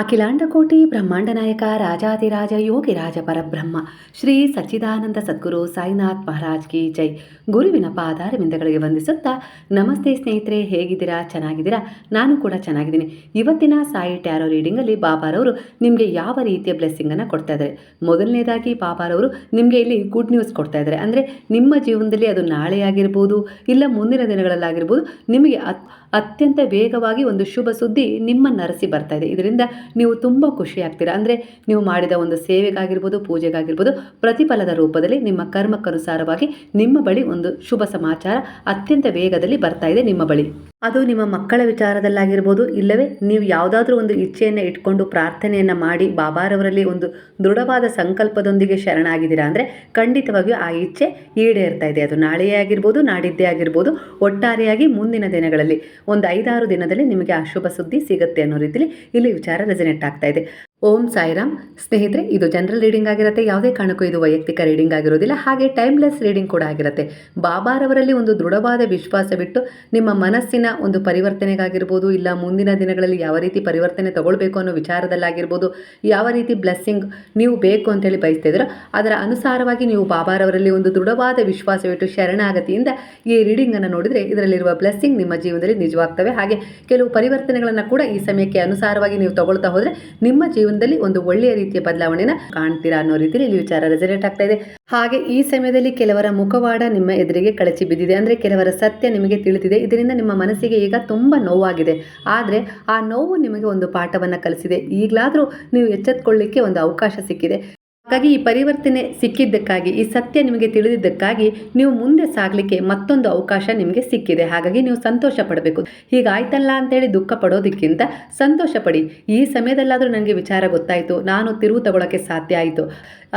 ಅಖಿಲಾಂಡಕೋಟಿ ಬ್ರಹ್ಮಾಂಡ ನಾಯಕ ರಾಜಾದಿರಾಜ ಯೋಗಿರಾಜ ಪರಬ್ರಹ್ಮ, ಶ್ರೀ ಸಚ್ಚಿದಾನಂದ ಸದ್ಗುರು ಸಾಯಿನಾಥ್ ಮಹಾರಾಜ್ ಕಿ ಜೈ. ಗುರುವಿನ ಪಾದಾರವಿಂದಗಳಿಗೆ ವಂದಿಸುತ್ತಾ, ನಮಸ್ತೆ ಸ್ನೇಹಿತರೆ, ಹೇಗಿದ್ದೀರಾ? ಚೆನ್ನಾಗಿದ್ದೀರಾ? ನಾನು ಕೂಡ ಚೆನ್ನಾಗಿದ್ದೀನಿ. ಇವತ್ತಿನ ಸಾಯಿ ಟ್ಯಾರೋ ರೀಡಿಂಗಲ್ಲಿ ಬಾಬಾರವರು ನಿಮಗೆ ಯಾವ ರೀತಿಯ ಬ್ಲೆಸ್ಸಿಂಗನ್ನು ಕೊಡ್ತಾ ಇದ್ದಾರೆ? ಮೊದಲನೇದಾಗಿ ಬಾಬಾರವರು ನಿಮಗೆ ಇಲ್ಲಿ ಗುಡ್ ನ್ಯೂಸ್ ಕೊಡ್ತಾ ಇದ್ದಾರೆ. ಅಂದರೆ ನಿಮ್ಮ ಜೀವನದಲ್ಲಿ ಅದು ನಾಳೆ ಆಗಿರ್ಬೋದು, ಇಲ್ಲ ಮುಂದಿನ ದಿನಗಳಲ್ಲಾಗಿರ್ಬೋದು, ನಿಮಗೆ ಅತ್ ಅತ್ಯಂತ ವೇಗವಾಗಿ ಒಂದು ಶುಭ ಸುದ್ದಿ ನಿಮ್ಮ ನರಸಿ ಬರ್ತಾ ಇದೆ. ಇದರಿಂದ ನೀವು ತುಂಬ ಖುಷಿ ಆಗ್ತೀರಾ? ಅಂದರೆ ನೀವು ಮಾಡಿದ ಒಂದು ಸೇವೆಗಾಗಿರ್ಬೋದು, ಪೂಜೆಗಾಗಿರ್ಬೋದು, ಪ್ರತಿಫಲದ ರೂಪದಲ್ಲಿ ನಿಮ್ಮ ಕರ್ಮಕ್ಕನುಸಾರವಾಗಿ ನಿಮ್ಮ ಬಳಿ ಒಂದು ಶುಭ ಸಮಾಚಾರ ಅತ್ಯಂತ ವೇಗದಲ್ಲಿ ಬರ್ತಾ ಇದೆ ನಿಮ್ಮ ಬಳಿ. ಅದು ನಿಮ್ಮ ಮಕ್ಕಳ ವಿಚಾರದಲ್ಲಾಗಿರ್ಬೋದು, ಇಲ್ಲವೇ ನೀವು ಯಾವುದಾದ್ರೂ ಒಂದು ಇಚ್ಛೆಯನ್ನು ಇಟ್ಕೊಂಡು ಪ್ರಾರ್ಥನೆಯನ್ನು ಮಾಡಿ ಬಾಬಾರವರಲ್ಲಿ ಒಂದು ದೃಢವಾದ ಸಂಕಲ್ಪದೊಂದಿಗೆ ಶರಣಾಗಿದ್ದೀರಾ? ಅಂದರೆ ಖಂಡಿತವಾಗಿಯೂ ಆ ಇಚ್ಛೆ ಈಡೇರ್ತಾ ಇದೆ. ಅದು ನಾಳೆಯೇ ಆಗಿರ್ಬೋದು, ನಾಡಿದ್ದೇ ಆಗಿರ್ಬೋದು, ಒಟ್ಟಾರೆಯಾಗಿ ಮುಂದಿನ ದಿನಗಳಲ್ಲಿ, ಒಂದು ಐದಾರು ದಿನದಲ್ಲಿ ನಿಮಗೆ ಆ ಶುಭ ಸುದ್ದಿ ಸಿಗುತ್ತೆ ಅನ್ನೋ ರೀತಿಯಲ್ಲಿ ಇಲ್ಲಿ ವಿಚಾರ ರೆಸನೆಟ್ ಆಗ್ತಾ ಇದೆ. ಓಂ ಸಾಯಿರಾಮ್. ಸ್ನೇಹಿತರೆ, ಇದು ಜನರಲ್ ರೀಡಿಂಗ್ ಆಗಿರುತ್ತೆ, ಯಾವುದೇ ಕಾರಣಕ್ಕೂ ಇದು ವೈಯಕ್ತಿಕ ರೀಡಿಂಗ್ ಆಗಿರೋದಿಲ್ಲ. ಹಾಗೆ ಟೈಮ್ಲೆಸ್ ರೀಡಿಂಗ್ ಕೂಡ ಆಗಿರುತ್ತೆ. ಬಾಬಾರವರಲ್ಲಿ ಒಂದು ದೃಢವಾದ ವಿಶ್ವಾಸ ಬಿಟ್ಟು ನಿಮ್ಮ ಮನಸ್ಸಿನ ಒಂದು ಪರಿವರ್ತನೆಗಾಗಿರ್ಬೋದು, ಇಲ್ಲ ಮುಂದಿನ ದಿನಗಳಲ್ಲಿ ಯಾವ ರೀತಿ ಪರಿವರ್ತನೆ ತಗೊಳ್ಬೇಕು ಅನ್ನೋ ವಿಚಾರದಲ್ಲಾಗಿರ್ಬೋದು, ಯಾವ ರೀತಿ ಬ್ಲೆಸ್ಸಿಂಗ್ ನೀವು ಬೇಕು ಅಂತೇಳಿ ಬಯಸ್ತಾ ಇದ್ದೀರೋ, ಅದರ ಅನುಸಾರವಾಗಿ ನೀವು ಬಾಬಾರವರಲ್ಲಿ ಒಂದು ದೃಢವಾದ ವಿಶ್ವಾಸವಿಟ್ಟು ಶರಣಾಗತಿಯಿಂದ ಈ ರೀಡಿಂಗನ್ನು ನೋಡಿದರೆ ಇದರಲ್ಲಿರುವ ಬ್ಲೆಸ್ಸಿಂಗ್ ನಿಮ್ಮ ಜೀವನದಲ್ಲಿ ನಿಜವಾಗ್ತವೆ. ಹಾಗೆ ಕೆಲವು ಪರಿವರ್ತನೆಗಳನ್ನು ಕೂಡ ಈ ಸಮಯಕ್ಕೆ ಅನುಸಾರವಾಗಿ ನೀವು ತಗೊಳ್ತಾ ಹೋದರೆ ನಿಮ್ಮ ಜೀವನದಲ್ಲಿ ಒಂದು ಒಳ್ಳೆಯ ರೀತಿಯ ಬದಲಾವಣೆನ ಕಾಣ್ತೀರಾ ಅನ್ನೋ ರೀತಿಯಲ್ಲಿ ಇಲ್ಲಿ ವಿಚಾರ ರೆಸನೇಟ್ ಆಗ್ತಾ ಇದೆ. ಹಾಗೆ ಈ ಸಮಯದಲ್ಲಿ ಕೆಲವರ ಮುಖವಾಡ ನಿಮ್ಮ ಎದುರಿಗೆ ಕಳಚಿ ಬಿದ್ದಿದೆ. ಅಂದರೆ ಕೆಲವರ ಸತ್ಯ ನಿಮಗೆ ತಿಳಿದಿದೆ. ಇದರಿಂದ ನಿಮ್ಮ ಮನಸ್ಸಿಗೆ ಈಗ ತುಂಬ ನೋವಾಗಿದೆ. ಆದರೆ ಆ ನೋವು ನಿಮಗೆ ಒಂದು ಪಾಠವನ್ನು ಕಲಿಸಿದೆ. ಈಗಲಾದರೂ ನೀವು ಎಚ್ಚೆತ್ಕೊಳ್ಳಿಕ್ಕೆ ಒಂದು ಅವಕಾಶ ಸಿಕ್ಕಿದೆ. ಹಾಗಾಗಿ ಈ ಪರಿವರ್ತನೆ ಸಿಕ್ಕಿದ್ದಕ್ಕಾಗಿ, ಈ ಸತ್ಯ ನಿಮಗೆ ತಿಳಿದಿದ್ದಕ್ಕಾಗಿ ನೀವು ಮುಂದೆ ಸಾಗಲಿಕ್ಕೆ ಮತ್ತೊಂದು ಅವಕಾಶ ನಿಮಗೆ ಸಿಕ್ಕಿದೆ. ಹಾಗಾಗಿ ನೀವು ಸಂತೋಷ ಪಡಬೇಕು. ಹೀಗಾಯ್ತಲ್ಲ ಅಂತೇಳಿ ದುಃಖ ಪಡೋದಕ್ಕಿಂತ ಸಂತೋಷ ಪಡಿ. ಈ ಸಮಯದಲ್ಲಾದರೂ ನನಗೆ ವಿಚಾರ ಗೊತ್ತಾಯಿತು. ನಾನು ತಿರುವು ತಗೊಳ್ಳೋಕ್ಕೆ ಸಾಧ್ಯ ಆಯಿತು.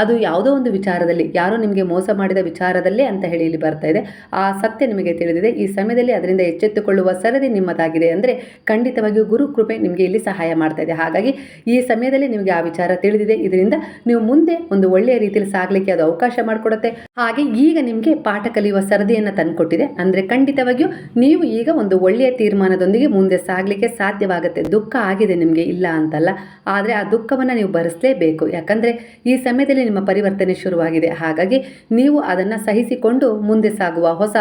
ಅದು ಯಾವುದೋ ಒಂದು ವಿಚಾರದಲ್ಲಿ, ಯಾರೋ ನಿಮಗೆ ಮೋಸ ಮಾಡಿದ ವಿಚಾರದಲ್ಲೇ ಅಂತ ಹೇಳಿ ಇಲ್ಲಿ ಬರ್ತಾ ಇದೆ. ಆ ಸತ್ಯ ನಿಮಗೆ ತಿಳಿದಿದೆ. ಈ ಸಮಯದಲ್ಲಿ ಅದರಿಂದ ಎಚ್ಚೆತ್ತುಕೊಳ್ಳುವ ಸರದಿ ನಿಮ್ಮದಾಗಿದೆ ಅಂದರೆ ಖಂಡಿತವಾಗಿಯೂ ಗುರು ಕೃಪೆ ನಿಮಗೆ ಇಲ್ಲಿ ಸಹಾಯ ಮಾಡ್ತಾ ಇದೆ. ಹಾಗಾಗಿ ಈ ಸಮಯದಲ್ಲಿ ನಿಮಗೆ ಆ ವಿಚಾರ ತಿಳಿದಿದೆ. ಇದರಿಂದ ನೀವು ಮುಂದೆ ಒಂದು ಒಳ್ಳೆಯ ರೀತಿಯಲ್ಲಿ ಸಾಗಲಿಕ್ಕೆ ಅದು ಅವಕಾಶ ಮಾಡಿಕೊಡುತ್ತೆ. ಹಾಗೆ ಈಗ ನಿಮಗೆ ಪಾಠ ಕಲಿಯುವ ಸರದಿಯನ್ನು ತಂದುಕೊಟ್ಟಿದೆ. ಅಂದರೆ ಖಂಡಿತವಾಗಿಯೂ ನೀವು ಈಗ ಒಂದು ಒಳ್ಳೆಯ ತೀರ್ಮಾನದೊಂದಿಗೆ ಮುಂದೆ ಸಾಗಲಿಕ್ಕೆ ಸಾಧ್ಯವಾಗುತ್ತೆ. ದುಃಖ ಆಗಿದೆ ನಿಮಗೆ ಇಲ್ಲ ಅಂತಲ್ಲ. ಆದರೆ ಆ ದುಃಖವನ್ನು ನೀವು ಭರಿಸಲೇಬೇಕು. ಯಾಕಂದರೆ ಈ ಸಮಯದಲ್ಲಿ ನಿಮ್ಮ ಪರಿವರ್ತನೆ ಶುರುವಾಗಿದೆ. ಹಾಗಾಗಿ ನೀವು ಅದನ್ನು ಸಹಿಸಿಕೊಂಡು ಮುಂದೆ ಸಾಗುವ ಹೊಸ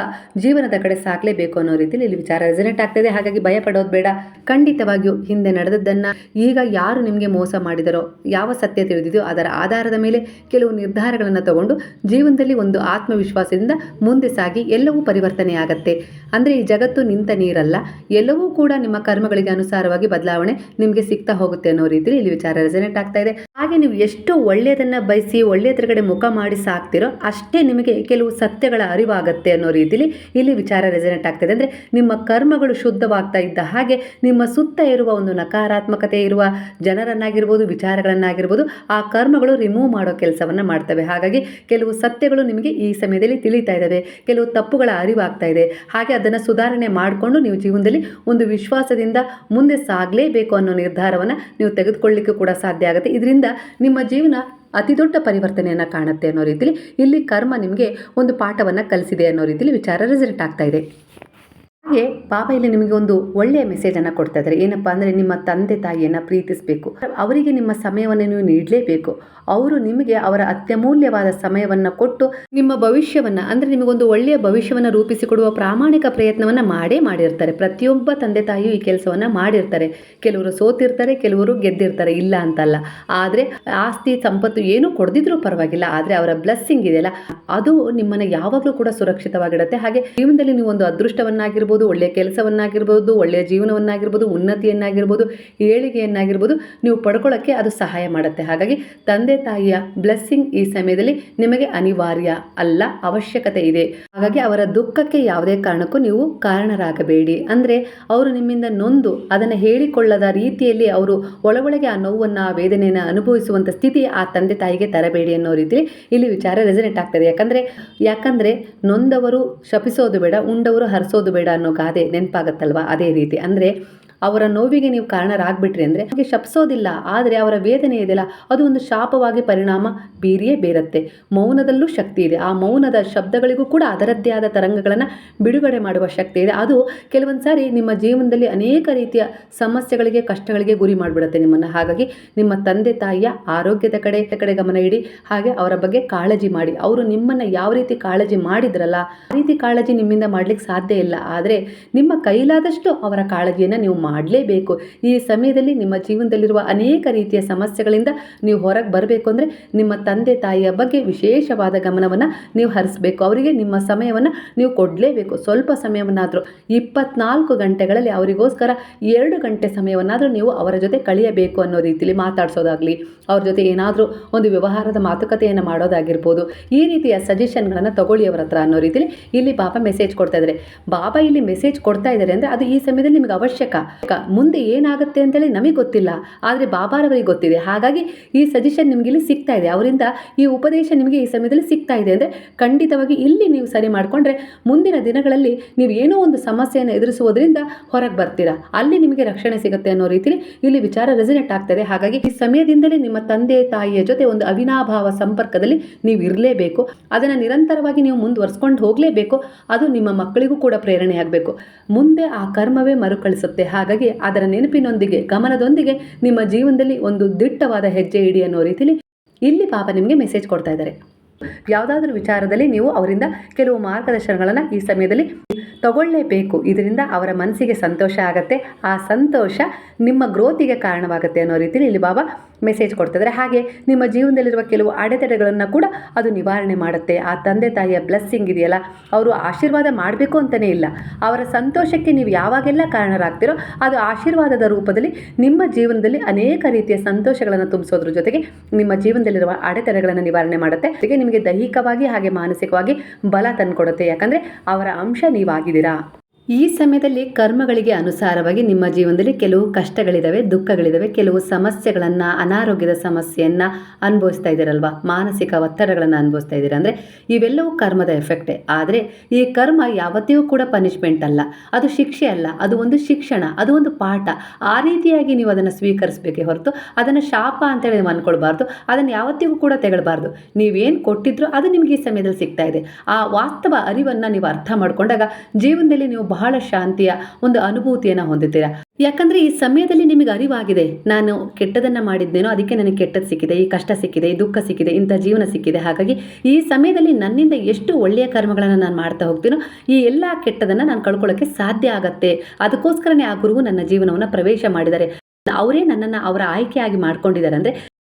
ಜೀವನದ ಕಡೆ ಸಾಗಲೇಬೇಕು ಅನ್ನೋ ರೀತಿಯಲ್ಲಿ ಇಲ್ಲಿ ವಿಚಾರ ರೆಸನೆಟ್ ಆಗ್ತಿದೆ. ಹಾಗಾಗಿ ಭಯ ಪಡೋದು ಬೇಡ. ಖಂಡಿತವಾಗಿಯೂ ಹಿಂದೆ ನಡೆದದ್ದನ್ನು ಈಗ ಯಾರು ನಿಮಗೆ ಮೋಸ ಮಾಡಿದರೋ, ಯಾವ ಸತ್ಯ ತಿಳಿದಿದೆಯೋ ಅದರ ಆಧಾರದ ಮೇಲೆ ಕೆಲವು ನಿರ್ಧಾರಗಳನ್ನು ತಗೊಂಡು ಜೀವನದಲ್ಲಿ ಒಂದು ಆತ್ಮವಿಶ್ವಾಸದಿಂದ ಮುಂದೆ ಸಾಗಿ ಎಲ್ಲವೂ ಪರಿವರ್ತನೆ ಆಗತ್ತೆ. ಅಂದರೆ ಈ ಜಗತ್ತು ನಿಂತ ನೀರಲ್ಲ, ಎಲ್ಲವೂ ಕೂಡ ನಿಮ್ಮ ಕರ್ಮಗಳಿಗೆ ಅನುಸಾರವಾಗಿ ಬದಲಾವಣೆ ನಿಮಗೆ ಸಿಗ್ತಾ ಹೋಗುತ್ತೆ ಅನ್ನೋ ರೀತಿಯಲ್ಲಿ ಇಲ್ಲಿ ವಿಚಾರ ರೆಸನೆಟ್ ಆಗ್ತಾ ಇದೆ. ಹಾಗೆ ನೀವು ಎಷ್ಟು ಒಳ್ಳೆಯದನ್ನು ಬಯಸಿ ಒಳ್ಳೆಯದ್ರ ಕಡೆ ಮುಖ ಮಾಡಿ ಸಾಕ್ತಿರೋ ಅಷ್ಟೇ ನಿಮಗೆ ಕೆಲವು ಸತ್ಯಗಳ ಅರಿವಾಗುತ್ತೆ ಅನ್ನೋ ರೀತಿಲಿ ಇಲ್ಲಿ ವಿಚಾರ ರೆಸನೆಟ್ ಆಗ್ತದೆ. ಅಂದರೆ ನಿಮ್ಮ ಕರ್ಮಗಳು ಶುದ್ಧವಾಗ್ತಾ ಇದ್ದ ಹಾಗೆ ನಿಮ್ಮ ಸುತ್ತ ಇರುವ ಒಂದು ನಕಾರಾತ್ಮಕತೆ ಇರುವ ಜನರನ್ನಾಗಿರ್ಬೋದು, ವಿಚಾರಗಳನ್ನಾಗಿರ್ಬೋದು, ಆ ಕರ್ಮಗಳು ರಿಮೂವ್ ಮಾಡೋ ಕೆಲಸವನ್ನು ಮಾಡ್ತವೆ. ಹಾಗಾಗಿ ಕೆಲವು ಸತ್ಯಗಳು ನಿಮಗೆ ಈ ಸಮಯದಲ್ಲಿ ತಿಳಿತಾ ಇದ್ದಾವೆ, ಕೆಲವು ತಪ್ಪುಗಳ ಅರಿವಾಗ್ತಾ ಇದೆ. ಹಾಗೆ ಅದನ್ನು ಸುಧಾರಣೆ ಮಾಡಿಕೊಂಡು ನೀವು ಜೀವನದಲ್ಲಿ ಒಂದು ವಿಶ್ವಾಸದಿಂದ ಮುಂದೆ ಸಾಗಲೇಬೇಕು ಅನ್ನೋ ನಿರ್ಧಾರವನ್ನು ನೀವು ತೆಗೆದುಕೊಳ್ಳಿಕ್ಕೂ ಕೂಡ ಸಾಧ್ಯ ಆಗುತ್ತೆ. ಇದರಿಂದ ನಿಮ್ಮ ಜೀವನ ಅತಿ ದೊಡ್ಡ ಪರಿವರ್ತನೆಯನ್ನು ಕಾಣುತ್ತೆ ಅನ್ನೋ ರೀತಿಯಲ್ಲಿ ಇಲ್ಲಿ ಕರ್ಮ ನಿಮಗೆ ಒಂದು ಪಾಠವನ್ನು ಕಲಿಸಿದೆ ಅನ್ನೋ ರೀತಿಯಲ್ಲಿ ವಿಚಾರ ರಿಸಲ್ಟ್ ಆಗ್ತಾ ಇದೆ. ಹಾಗೆ ಬಾಬಾ ಇಲ್ಲಿ ನಿಮಗೆ ಒಂದು ಒಳ್ಳೆಯ ಮೆಸೇಜನ್ನು ಕೊಡ್ತಾ ಇದ್ದಾರೆ. ಏನಪ್ಪ ಅಂದರೆ ನಿಮ್ಮ ತಂದೆ ತಾಯಿಯನ್ನು ಪ್ರೀತಿಸಬೇಕು. ಅವರಿಗೆ ನಿಮ್ಮ ಸಮಯವನ್ನು ನೀವು ನೀಡಲೇಬೇಕು. ಅವರು ನಿಮಗೆ ಅವರ ಅತ್ಯಮೂಲ್ಯವಾದ ಸಮಯವನ್ನು ಕೊಟ್ಟು ನಿಮ್ಮ ಭವಿಷ್ಯವನ್ನು, ಅಂದರೆ ನಿಮಗೊಂದು ಒಳ್ಳೆಯ ಭವಿಷ್ಯವನ್ನು ರೂಪಿಸಿಕೊಡುವ ಪ್ರಾಮಾಣಿಕ ಪ್ರಯತ್ನವನ್ನು ಮಾಡೇ ಮಾಡಿರ್ತಾರೆ. ಪ್ರತಿಯೊಬ್ಬ ತಂದೆ ತಾಯಿಯು ಈ ಕೆಲಸವನ್ನು ಮಾಡಿರ್ತಾರೆ. ಕೆಲವರು ಸೋತಿರ್ತಾರೆ, ಕೆಲವರು ಗೆದ್ದಿರ್ತಾರೆ, ಇಲ್ಲ ಅಂತಲ್ಲ. ಆದರೆ ಆಸ್ತಿ ಸಂಪತ್ತು ಏನೂ ಕೊಡದಿದ್ರೂ ಪರವಾಗಿಲ್ಲ. ಆದರೆ ಅವರ ಬ್ಲೆಸ್ಸಿಂಗ್ ಇದೆಯಲ್ಲ, ಅದು ನಿಮ್ಮನ್ನು ಯಾವಾಗಲೂ ಕೂಡ ಸುರಕ್ಷಿತವಾಗಿರುತ್ತೆ ಹಾಗೆ ಜೀವನದಲ್ಲಿ ನೀವು ಒಂದು ಅದೃಷ್ಟವನ್ನಾಗಿರ್ಬೋದು ಒಳ್ಳೆಯ ಕೆಲಸವನ್ನಾಗಿರ್ಬೋದು, ಒಳ್ಳೆಯ ಜೀವನವನ್ನಾಗಿರ್ಬೋದು, ಉನ್ನತಿಯನ್ನಾಗಿರ್ಬೋದು, ಏಳಿಗೆಯನ್ನಾಗಿರ್ಬೋದು, ನೀವು ಪಡ್ಕೊಳ್ಳೋಕ್ಕೆ ಅದು ಸಹಾಯ ಮಾಡುತ್ತೆ. ಹಾಗಾಗಿ ತಂದೆ ತಾಯಿಯ ಬ್ಲೆಸ್ಸಿಂಗ್ ಈ ಸಮಯದಲ್ಲಿ ನಿಮಗೆ ಅನಿವಾರ್ಯ ಅಲ್ಲ, ಅವಶ್ಯಕತೆ ಇದೆ. ಹಾಗಾಗಿ ಅವರ ದುಃಖಕ್ಕೆ ಯಾವುದೇ ಕಾರಣಕ್ಕೂ ನೀವು ಕಾರಣರಾಗಬೇಡಿ. ಅಂದರೆ ಅವರು ನಿಮ್ಮಿಂದ ನೊಂದು, ಅದನ್ನು ಹೇಳಿಕೊಳ್ಳದ ರೀತಿಯಲ್ಲಿ ಅವರು ಒಳಗೊಳಗೆ ಆ ನೋವನ್ನು, ಆ ವೇದನೆಯನ್ನು ಅನುಭವಿಸುವಂಥ ಸ್ಥಿತಿ ಆ ತಂದೆ ತಾಯಿಗೆ ತರಬೇಡಿ ಅನ್ನೋ ರೀತಿ ಇಲ್ಲಿ ವಿಚಾರ ರೆಸನೆಟ್ ಆಗ್ತದೆ ಯಾಕಂದರೆ ಯಾಕಂದರೆ ನೊಂದವರು ಶಪಿಸೋದು ಬೇಡ, ಉಂಡವರು ಹರಿಸೋದು ಬೇಡ ಅನ್ನೋ ಗಾದೆ ನೆನಪಾಗತ್ತಲ್ವ? ಅದೇ ರೀತಿ. ಅಂದರೆ ಅವರ ನೋವಿಗೆ ನೀವು ಕಾರಣರಾಗ್ಬಿಟ್ರಿ ಅಂದರೆ ಹಾಗೆ ಶಪಿಸೋದಿಲ್ಲ, ಆದರೆ ಅವರ ವೇದನೆ ಇದೆಯಲ್ಲ, ಅದು ಒಂದು ಶಾಪವಾಗಿ ಪರಿಣಾಮ ಬೀರಿಯೇ ಬೀರುತ್ತೆ. ಮೌನದಲ್ಲೂ ಶಕ್ತಿ ಇದೆ. ಆ ಮೌನದ ಶಬ್ದಗಳಿಗೂ ಕೂಡ ಅದರದ್ದೇ ಆದ ತರಂಗಗಳನ್ನು ಬಿಡುಗಡೆ ಮಾಡುವ ಶಕ್ತಿ ಇದೆ. ಅದು ಕೆಲವೊಂದು ಸಾರಿ ನಿಮ್ಮ ಜೀವನದಲ್ಲಿ ಅನೇಕ ರೀತಿಯ ಸಮಸ್ಯೆಗಳಿಗೆ, ಕಷ್ಟಗಳಿಗೆ ಗುರಿ ಮಾಡಿಬಿಡುತ್ತೆ ನಿಮ್ಮನ್ನು. ಹಾಗಾಗಿ ನಿಮ್ಮ ತಂದೆ, ತಾಯಿಯ ಆರೋಗ್ಯದ ಕಡೆ ಕಡೆ ಗಮನ ಇಡಿ. ಹಾಗೆ ಅವರ ಬಗ್ಗೆ ಕಾಳಜಿ ಮಾಡಿ. ಅವರು ನಿಮ್ಮನ್ನು ಯಾವ ರೀತಿ ಕಾಳಜಿ ಮಾಡಿದ್ರಲ್ಲ, ಆ ರೀತಿ ಕಾಳಜಿ ನಿಮ್ಮಿಂದ ಮಾಡ್ಲಿಕ್ಕೆ ಸಾಧ್ಯ ಇಲ್ಲ. ಆದರೆ ನಿಮ್ಮ ಕೈಲಾದಷ್ಟು ಅವರ ಕಾಳಜಿಯನ್ನು ನೀವು ಮಾಡಲೇಬೇಕು. ಈ ಸಮಯದಲ್ಲಿ ನಿಮ್ಮ ಜೀವನದಲ್ಲಿರುವ ಅನೇಕ ರೀತಿಯ ಸಮಸ್ಯೆಗಳಿಂದ ನೀವು ಹೊರಗೆ ಬರಬೇಕು ಅಂದರೆ ನಿಮ್ಮ ತಂದೆ ತಾಯಿಯ ಬಗ್ಗೆ ವಿಶೇಷವಾದ ಗಮನವನ್ನು ನೀವು ಹರಿಸಬೇಕು. ಅವರಿಗೆ ನಿಮ್ಮ ಸಮಯವನ್ನು ನೀವು ಕೊಡಲೇಬೇಕು. ಸ್ವಲ್ಪ ಸಮಯವನ್ನಾದರೂ, ಇಪ್ಪತ್ನಾಲ್ಕು ಗಂಟೆಗಳಲ್ಲಿ ಅವರಿಗೋಸ್ಕರ ಎರಡು ಗಂಟೆ ಸಮಯವನ್ನಾದರೂ ನೀವು ಅವರ ಜೊತೆ ಕಳೆಯಬೇಕು ಅನ್ನೋ ರೀತಿಯಲ್ಲಿ ಮಾತಾಡಿಸೋದಾಗಲಿ, ಅವ್ರ ಜೊತೆ ಏನಾದರೂ ಒಂದು ವ್ಯವಹಾರದ ಮಾತುಕತೆಯನ್ನು ಮಾಡೋದಾಗಿರ್ಬೋದು, ಈ ರೀತಿಯ ಸಜೆಷನ್ಗಳನ್ನು ತಗೊಳ್ಳಿ ಅವರ ಹತ್ರ ಅನ್ನೋ ರೀತಿಯಲ್ಲಿ ಇಲ್ಲಿ ಬಾಬಾ ಮೆಸೇಜ್ ಕೊಡ್ತಾ ಇದ್ದಾರೆ ಬಾಬಾ ಇಲ್ಲಿ ಮೆಸೇಜ್ ಕೊಡ್ತಾ ಇದ್ದಾರೆ ಅಂದರೆ ಅದು ಈ ಸಮಯದಲ್ಲಿ ನಿಮಗೆ ಅವಶ್ಯಕ. ಮುಂದೆ ಏನಾಗುತ್ತೆ ಅಂತೇಳಿ ನಮಗೆ ಗೊತ್ತಿಲ್ಲ, ಆದರೆ ಬಾಬಾರವರಿಗೆ ಗೊತ್ತಿದೆ. ಹಾಗಾಗಿ ಈ ಸಜೆಷನ್ ನಿಮಗೆ ಇಲ್ಲಿ ಸಿಗ್ತಾ ಇದೆ. ಅವರಿಂದ ಈ ಉಪದೇಶ ನಿಮಗೆ ಈ ಸಮಯದಲ್ಲಿ ಸಿಗ್ತಾ ಇದೆ ಅಂದರೆ ಖಂಡಿತವಾಗಿ ಇಲ್ಲಿ ನೀವು ಸರಿ ಮಾಡಿಕೊಂಡ್ರೆ ಮುಂದಿನ ದಿನಗಳಲ್ಲಿ ನೀವು ಏನೋ ಒಂದು ಸಮಸ್ಯೆಯನ್ನು ಎದುರಿಸುವುದರಿಂದ ಹೊರಗೆ ಬರ್ತೀರಾ. ಅಲ್ಲಿ ನಿಮಗೆ ರಕ್ಷಣೆ ಸಿಗುತ್ತೆ ಅನ್ನೋ ರೀತಿಯಲ್ಲಿ ಇಲ್ಲಿ ವಿಚಾರ ರೆಸಿನೆಟ್ ಆಗ್ತದೆ ಹಾಗಾಗಿ ಈ ಸಮಯದಿಂದಲೇ ನಿಮ್ಮ ತಂದೆ, ತಾಯಿಯ ಜೊತೆ ಒಂದು ಅವಿನಾಭಾವ ಸಂಪರ್ಕದಲ್ಲಿ ನೀವು ಇರಲೇಬೇಕು. ಅದನ್ನು ನಿರಂತರವಾಗಿ ನೀವು ಮುಂದುವರ್ಸ್ಕೊಂಡು ಹೋಗಲೇಬೇಕು. ಅದು ನಿಮ್ಮ ಮಕ್ಕಳಿಗೂ ಕೂಡ ಪ್ರೇರಣೆ ಆಗಬೇಕು. ಮುಂದೆ ಆ ಕರ್ಮವೇ ಮರುಕಳಿಸುತ್ತೆ. ಹಾಗಾಗಿ ಅದರ ನೆನಪಿನೊಂದಿಗೆ, ಗಮನದೊಂದಿಗೆ ನಿಮ್ಮ ಜೀವನದಲ್ಲಿ ಒಂದು ದಿಟ್ಟವಾದ ಹೆಜ್ಜೆ ಇಡಿ ಅನ್ನೋ ರೀತಿಲಿ ಇಲ್ಲಿ ಪಾಪ ನಿಮಗೆ ಮೆಸೇಜ್ ಕೊಡ್ತಾ ಇದ್ದಾರೆ. ಯಾವುದಾದ್ರೂ ವಿಚಾರದಲ್ಲಿ ನೀವು ಅವರಿಂದ ಕೆಲವು ಮಾರ್ಗದರ್ಶನಗಳನ್ನು ಈ ಸಮಯದಲ್ಲಿ ತಗೊಳ್ಳೇಬೇಕು. ಇದರಿಂದ ಅವರ ಮನಸ್ಸಿಗೆ ಸಂತೋಷ ಆಗುತ್ತೆ. ಆ ಸಂತೋಷ ನಿಮ್ಮ ಗ್ರೋತಿಗೆ ಕಾರಣವಾಗುತ್ತೆ ಅನ್ನೋ ರೀತಿಯಲ್ಲಿ ಇಲ್ಲಿ ಬಾಬಾ ಮೆಸೇಜ್ ಕೊಡ್ತಿದ್ದಾರೆ. ಹಾಗೆ ನಿಮ್ಮ ಜೀವನದಲ್ಲಿರುವ ಕೆಲವು ಅಡೆತಡೆಗಳನ್ನು ಕೂಡ ಅದು ನಿವಾರಣೆ ಮಾಡುತ್ತೆ. ಆ ತಂದೆ ತಾಯಿಯ ಬ್ಲೆಸ್ಸಿಂಗ್ ಇದೆಯಲ್ಲ, ಅವರು ಆಶೀರ್ವಾದ ಮಾಡಬೇಕು ಅಂತಲೇ ಇಲ್ಲ. ಅವರ ಸಂತೋಷಕ್ಕೆ ನೀವು ಯಾವಾಗೆಲ್ಲ ಕಾರಣರಾಗ್ತಿರೋ ಅದು ಆಶೀರ್ವಾದದ ರೂಪದಲ್ಲಿ ನಿಮ್ಮ ಜೀವನದಲ್ಲಿ ಅನೇಕ ರೀತಿಯ ಸಂತೋಷಗಳನ್ನು ತುಂಬಿಸೋದ್ರ ಜೊತೆಗೆ ನಿಮ್ಮ ಜೀವನದಲ್ಲಿರುವ ಅಡೆತಡೆಗಳನ್ನು ನಿವಾರಣೆ ಮಾಡುತ್ತೆ. ಜೊತೆಗೆ ನಿಮಗೆ ದೈಹಿಕವಾಗಿ ಹಾಗೆ ಮಾನಸಿಕವಾಗಿ ಬಲ ತಂದುಕೊಡುತ್ತೆ. ಯಾಕಂದರೆ ಅವರ ಅಂಶ ನೀವಾಗಿದ್ದೀರಾ? ಈ ಸಮಯದಲ್ಲಿ ಕರ್ಮಗಳಿಗೆ ಅನುಸಾರವಾಗಿ ನಿಮ್ಮ ಜೀವನದಲ್ಲಿ ಕೆಲವು ಕಷ್ಟಗಳಿದ್ದಾವೆ ದುಃಖಗಳಿದ್ದಾವೆ ಕೆಲವು ಸಮಸ್ಯೆಗಳನ್ನು, ಅನಾರೋಗ್ಯದ ಸಮಸ್ಯೆಯನ್ನು ಅನುಭವಿಸ್ತಾ ಇದ್ದೀರಲ್ವಾ? ಮಾನಸಿಕ ಒತ್ತಡಗಳನ್ನು ಅನುಭವಿಸ್ತಾ ಇದ್ದೀರ ಅಂದರೆ ಇವೆಲ್ಲವೂ ಕರ್ಮದ ಎಫೆಕ್ಟೇ ಆದರೆ ಈ ಕರ್ಮ ಯಾವತ್ತಿಗೂ ಕೂಡ ಪನಿಷ್ಮೆಂಟ್ ಅಲ್ಲ. ಅದು ಶಿಕ್ಷೆ ಅಲ್ಲ, ಅದು ಒಂದು ಶಿಕ್ಷಣ, ಅದು ಒಂದು ಪಾಠ. ಆ ರೀತಿಯಾಗಿ ನೀವು ಅದನ್ನು ಸ್ವೀಕರಿಸಬೇಕೇ ಹೊರತು ಅದನ್ನು ಶಾಪ ಅಂತೇಳಿ ನೀವು ಅಂದ್ಕೊಳ್ಬಾರ್ದು ಅದನ್ನು ಯಾವತ್ತಿಗೂ ಕೂಡ ತೆಗೊಳ್ಬಾರ್ದು. ನೀವೇನು ಕೊಟ್ಟಿದ್ರು ಅದು ನಿಮಗೆ ಈ ಸಮಯದಲ್ಲಿ ಸಿಗ್ತಾ ಇದೆ. ಆ ವಾಸ್ತವ ಅರಿವನ್ನು ನೀವು ಅರ್ಥ ಮಾಡಿಕೊಂಡಾಗ ಜೀವನದಲ್ಲಿ ನೀವು ಬಹಳ ಶಾಂತಿಯ ಒಂದು ಅನುಭೂತಿಯನ್ನು ಹೊಂದುತ್ತೀರಾ ಯಾಕಂದರೆ ಈ ಸಮಯದಲ್ಲಿ ನಿಮಗೆ ಅರಿವಾಗಿದೆ, ನಾನು ಕೆಟ್ಟದನ್ನು ಮಾಡಿದ್ದೇನೋ ಅದಕ್ಕೆ ನನಗೆ ಕೆಟ್ಟದ್ದು ಸಿಕ್ಕಿದೆ, ಈ ಕಷ್ಟ ಸಿಕ್ಕಿದೆ, ಈ ದುಃಖ ಸಿಕ್ಕಿದೆ, ಇಂಥ ಜೀವನ ಸಿಕ್ಕಿದೆ. ಹಾಗಾಗಿ ಈ ಸಮಯದಲ್ಲಿ ನನ್ನಿಂದ ಎಷ್ಟು ಒಳ್ಳೆಯ ಕರ್ಮಗಳನ್ನು ನಾನು ಮಾಡ್ತಾ ಹೋಗ್ತೀನೋ ಈ ಎಲ್ಲ ಕೆಟ್ಟದನ್ನು ನಾನು ಕಳ್ಕೊಳ್ಳೋಕ್ಕೆ ಸಾಧ್ಯ ಆಗತ್ತೆ. ಅದಕ್ಕೋಸ್ಕರನೇ ಆ ಗುರುವು ನನ್ನ ಜೀವನವನ್ನು ಪ್ರವೇಶ ಮಾಡಿದ್ದಾರೆ. ಅವರೇ ನನ್ನನ್ನು ಅವರ ಆಯ್ಕೆಯಾಗಿ ಮಾಡ್ಕೊಂಡಿದ್ದಾರೆ. ಅಂದರೆ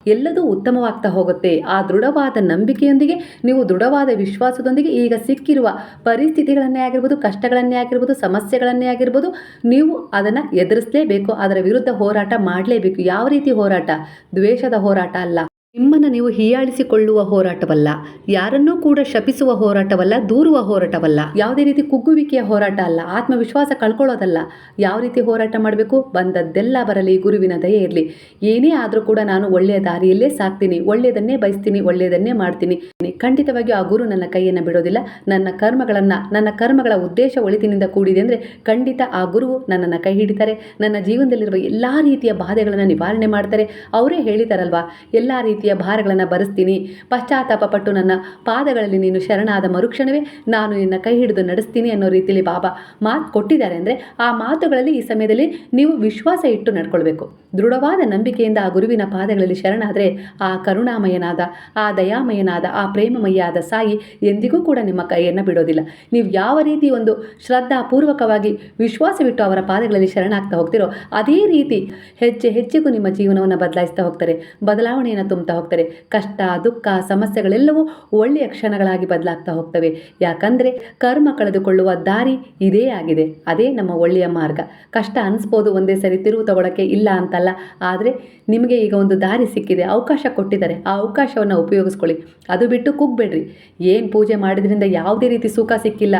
ಎಲ್ಲದೂ ಉತ್ತಮವಾಗ್ತಾ ಹೋಗುತ್ತೆ. ಆ ದೃಢವಾದ ನಂಬಿಕೆಯೊಂದಿಗೆ ನೀವು ದೃಢವಾದ ವಿಶ್ವಾಸದೊಂದಿಗೆ ಈಗ ಸಿಕ್ಕಿರುವ ಪರಿಸ್ಥಿತಿಗಳನ್ನೇ ಆಗಿರ್ಬೋದು, ಕಷ್ಟಗಳನ್ನೇ ಆಗಿರ್ಬೋದು, ಸಮಸ್ಯೆಗಳನ್ನೇ ಆಗಿರ್ಬೋದು, ನೀವು ಅದನ್ನು ಎದುರಿಸಲೇಬೇಕು, ಅದರ ವಿರುದ್ಧ ಹೋರಾಟ ಮಾಡಲೇಬೇಕು. ಯಾವ ರೀತಿ ಹೋರಾಟ? ದ್ವೇಷದ ಹೋರಾಟ ಅಲ್ಲ. ನಿಮ್ಮನ್ನು ನೀವು ಹೀಯಾಳಿಸಿಕೊಳ್ಳುವ ಹೋರಾಟವಲ್ಲ, ಯಾರನ್ನೂ ಕೂಡ ಶಪಿಸುವ ಹೋರಾಟವಲ್ಲ, ದೂರುವ ಹೋರಾಟವಲ್ಲ. ಯಾವುದೇ ರೀತಿ ಕುಗ್ಗುವಿಕೆಯ ಹೋರಾಟ ಅಲ್ಲ, ಆತ್ಮವಿಶ್ವಾಸ ಕಳ್ಕೊಳ್ಳೋದಲ್ಲ. ಯಾವ ರೀತಿ ಹೋರಾಟ ಮಾಡಬೇಕು? ಬಂದದ್ದೆಲ್ಲ ಬರಲಿ, ಗುರುವಿನ ದಯೆ ಇರಲಿ. ಏನೇ ಆದರೂ ಕೂಡ ನಾನು ಒಳ್ಳೆಯ ದಾರಿಯಲ್ಲೇ ಸಾಕ್ತೀನಿ, ಒಳ್ಳೆಯದನ್ನೇ ಬಯಸ್ತೀನಿ, ಒಳ್ಳೆಯದನ್ನೇ ಮಾಡ್ತೀನಿ. ಖಂಡಿತವಾಗಿಯೂ ಆ ಗುರು ನನ್ನ ಕೈಯನ್ನು ಬಿಡೋದಿಲ್ಲ. ನನ್ನ ಕರ್ಮಗಳನ್ನು, ನನ್ನ ಕರ್ಮಗಳ ಉದ್ದೇಶ ಒಳಿತಿನಿಂದ ಕೂಡಿದೆ ಅಂದರೆ ಖಂಡಿತ ಆ ಗುರು ನನ್ನನ್ನು ಕೈ ಹಿಡಿತಾರೆ. ನನ್ನ ಜೀವನದಲ್ಲಿರುವ ಎಲ್ಲ ರೀತಿಯ ಬಾಧೆಗಳನ್ನು ನಿವಾರಣೆ ಮಾಡ್ತಾರೆ. ಅವರೇ ಹೇಳಿದಾರಲ್ವಾ, ಎಲ್ಲ ರೀತಿಯ ಭಾರಗಳನ್ನು ಭರಿಸ್ತೀನಿ ಪಶ್ಚಾತ್ತಾಪ ಪಟ್ಟು ನನ್ನ ಪಾದಗಳಲ್ಲಿ ನೀನು ಶರಣಾದ ಮರುಕ್ಷಣವೇ ನಾನು ನಿನ್ನ ಕೈ ಹಿಡಿದು ನಡೆಸ್ತೀನಿ ಅನ್ನೋ ರೀತಿಯಲ್ಲಿ ಬಾಬಾ ಮಾತು ಕೊಟ್ಟಿದ್ದಾರೆ ಅಂದರೆ ಆ ಮಾತುಗಳಲ್ಲಿ ಈ ಸಮಯದಲ್ಲಿ ನೀವು ವಿಶ್ವಾಸ ಇಟ್ಟು ನಡ್ಕೊಳ್ಬೇಕು. ದೃಢವಾದ ನಂಬಿಕೆಯಿಂದ ಆ ಗುರುವಿನ ಪಾದಗಳಲ್ಲಿ ಶರಣಾದರೆ ಆ ಕರುಣಾಮಯನಾದ, ಆ ದಯಾಮಯನಾದ, ಆ ಪ್ರೇಮಮಯ್ಯಾದ ಸಾಯಿ ಎಂದಿಗೂ ಕೂಡ ನಿಮ್ಮ ಕೈಯನ್ನು ಬಿಡೋದಿಲ್ಲ. ನೀವು ಯಾವ ರೀತಿ ಒಂದು ಶ್ರದ್ಧಾಪೂರ್ವಕವಾಗಿ ವಿಶ್ವಾಸವಿಟ್ಟು ಅವರ ಪಾದಗಳಲ್ಲಿ ಶರಣಾಗ್ತಾ ಹೋಗ್ತಿರೋ ಅದೇ ರೀತಿ ಹೆಜ್ಜೆ ಹೆಚ್ಚಿಗೂ ನಿಮ್ಮ ಜೀವನವನ್ನು ಬದಲಾಯಿಸ್ತಾ ಹೋಗ್ತಾರೆ. ಬದಲಾವಣೆಯನ್ನು ತುಂಬ್ತಾ ಹೋಗ್ತಾರೆ ಕಷ್ಟ, ದುಃಖ, ಸಮಸ್ಯೆಗಳೆಲ್ಲವೂ ಒಳ್ಳೆಯ ಕ್ಷಣಗಳಾಗಿ ಬದಲಾಗ್ತಾ ಹೋಗ್ತವೆ. ಯಾಕಂದರೆ ಕರ್ಮ ಕಳೆದುಕೊಳ್ಳುವ ದಾರಿ ಇದೇ ಆಗಿದೆ. ಅದೇ ನಮ್ಮ ಒಳ್ಳೆಯ ಮಾರ್ಗ. ಕಷ್ಟ ಅನಿಸ್ಬೋದು ಒಂದೇ ಸರಿ ತಿರುವು ತಗೊಳ್ಳೋಕ್ಕೆ ಇಲ್ಲ ಅಂತಲ್ಲ. ಆದರೆ ನಿಮಗೆ ಈಗ ಒಂದು ದಾರಿ ಸಿಕ್ಕಿದೆ. ಅವಕಾಶ ಕೊಟ್ಟಿದ್ದಾರೆ. ಆ ಅವಕಾಶವನ್ನು ಉಪಯೋಗಿಸ್ಕೊಳ್ಳಿ. ಅದು ಬಿಟ್ಟು ಕುಗ್ಬೇಡ್ರಿ. ಏನು ಪೂಜೆ ಮಾಡಿದ್ರಿಂದ ಯಾವುದೇ ರೀತಿ ಸುಖ ಸಿಕ್ಕಿಲ್ಲ.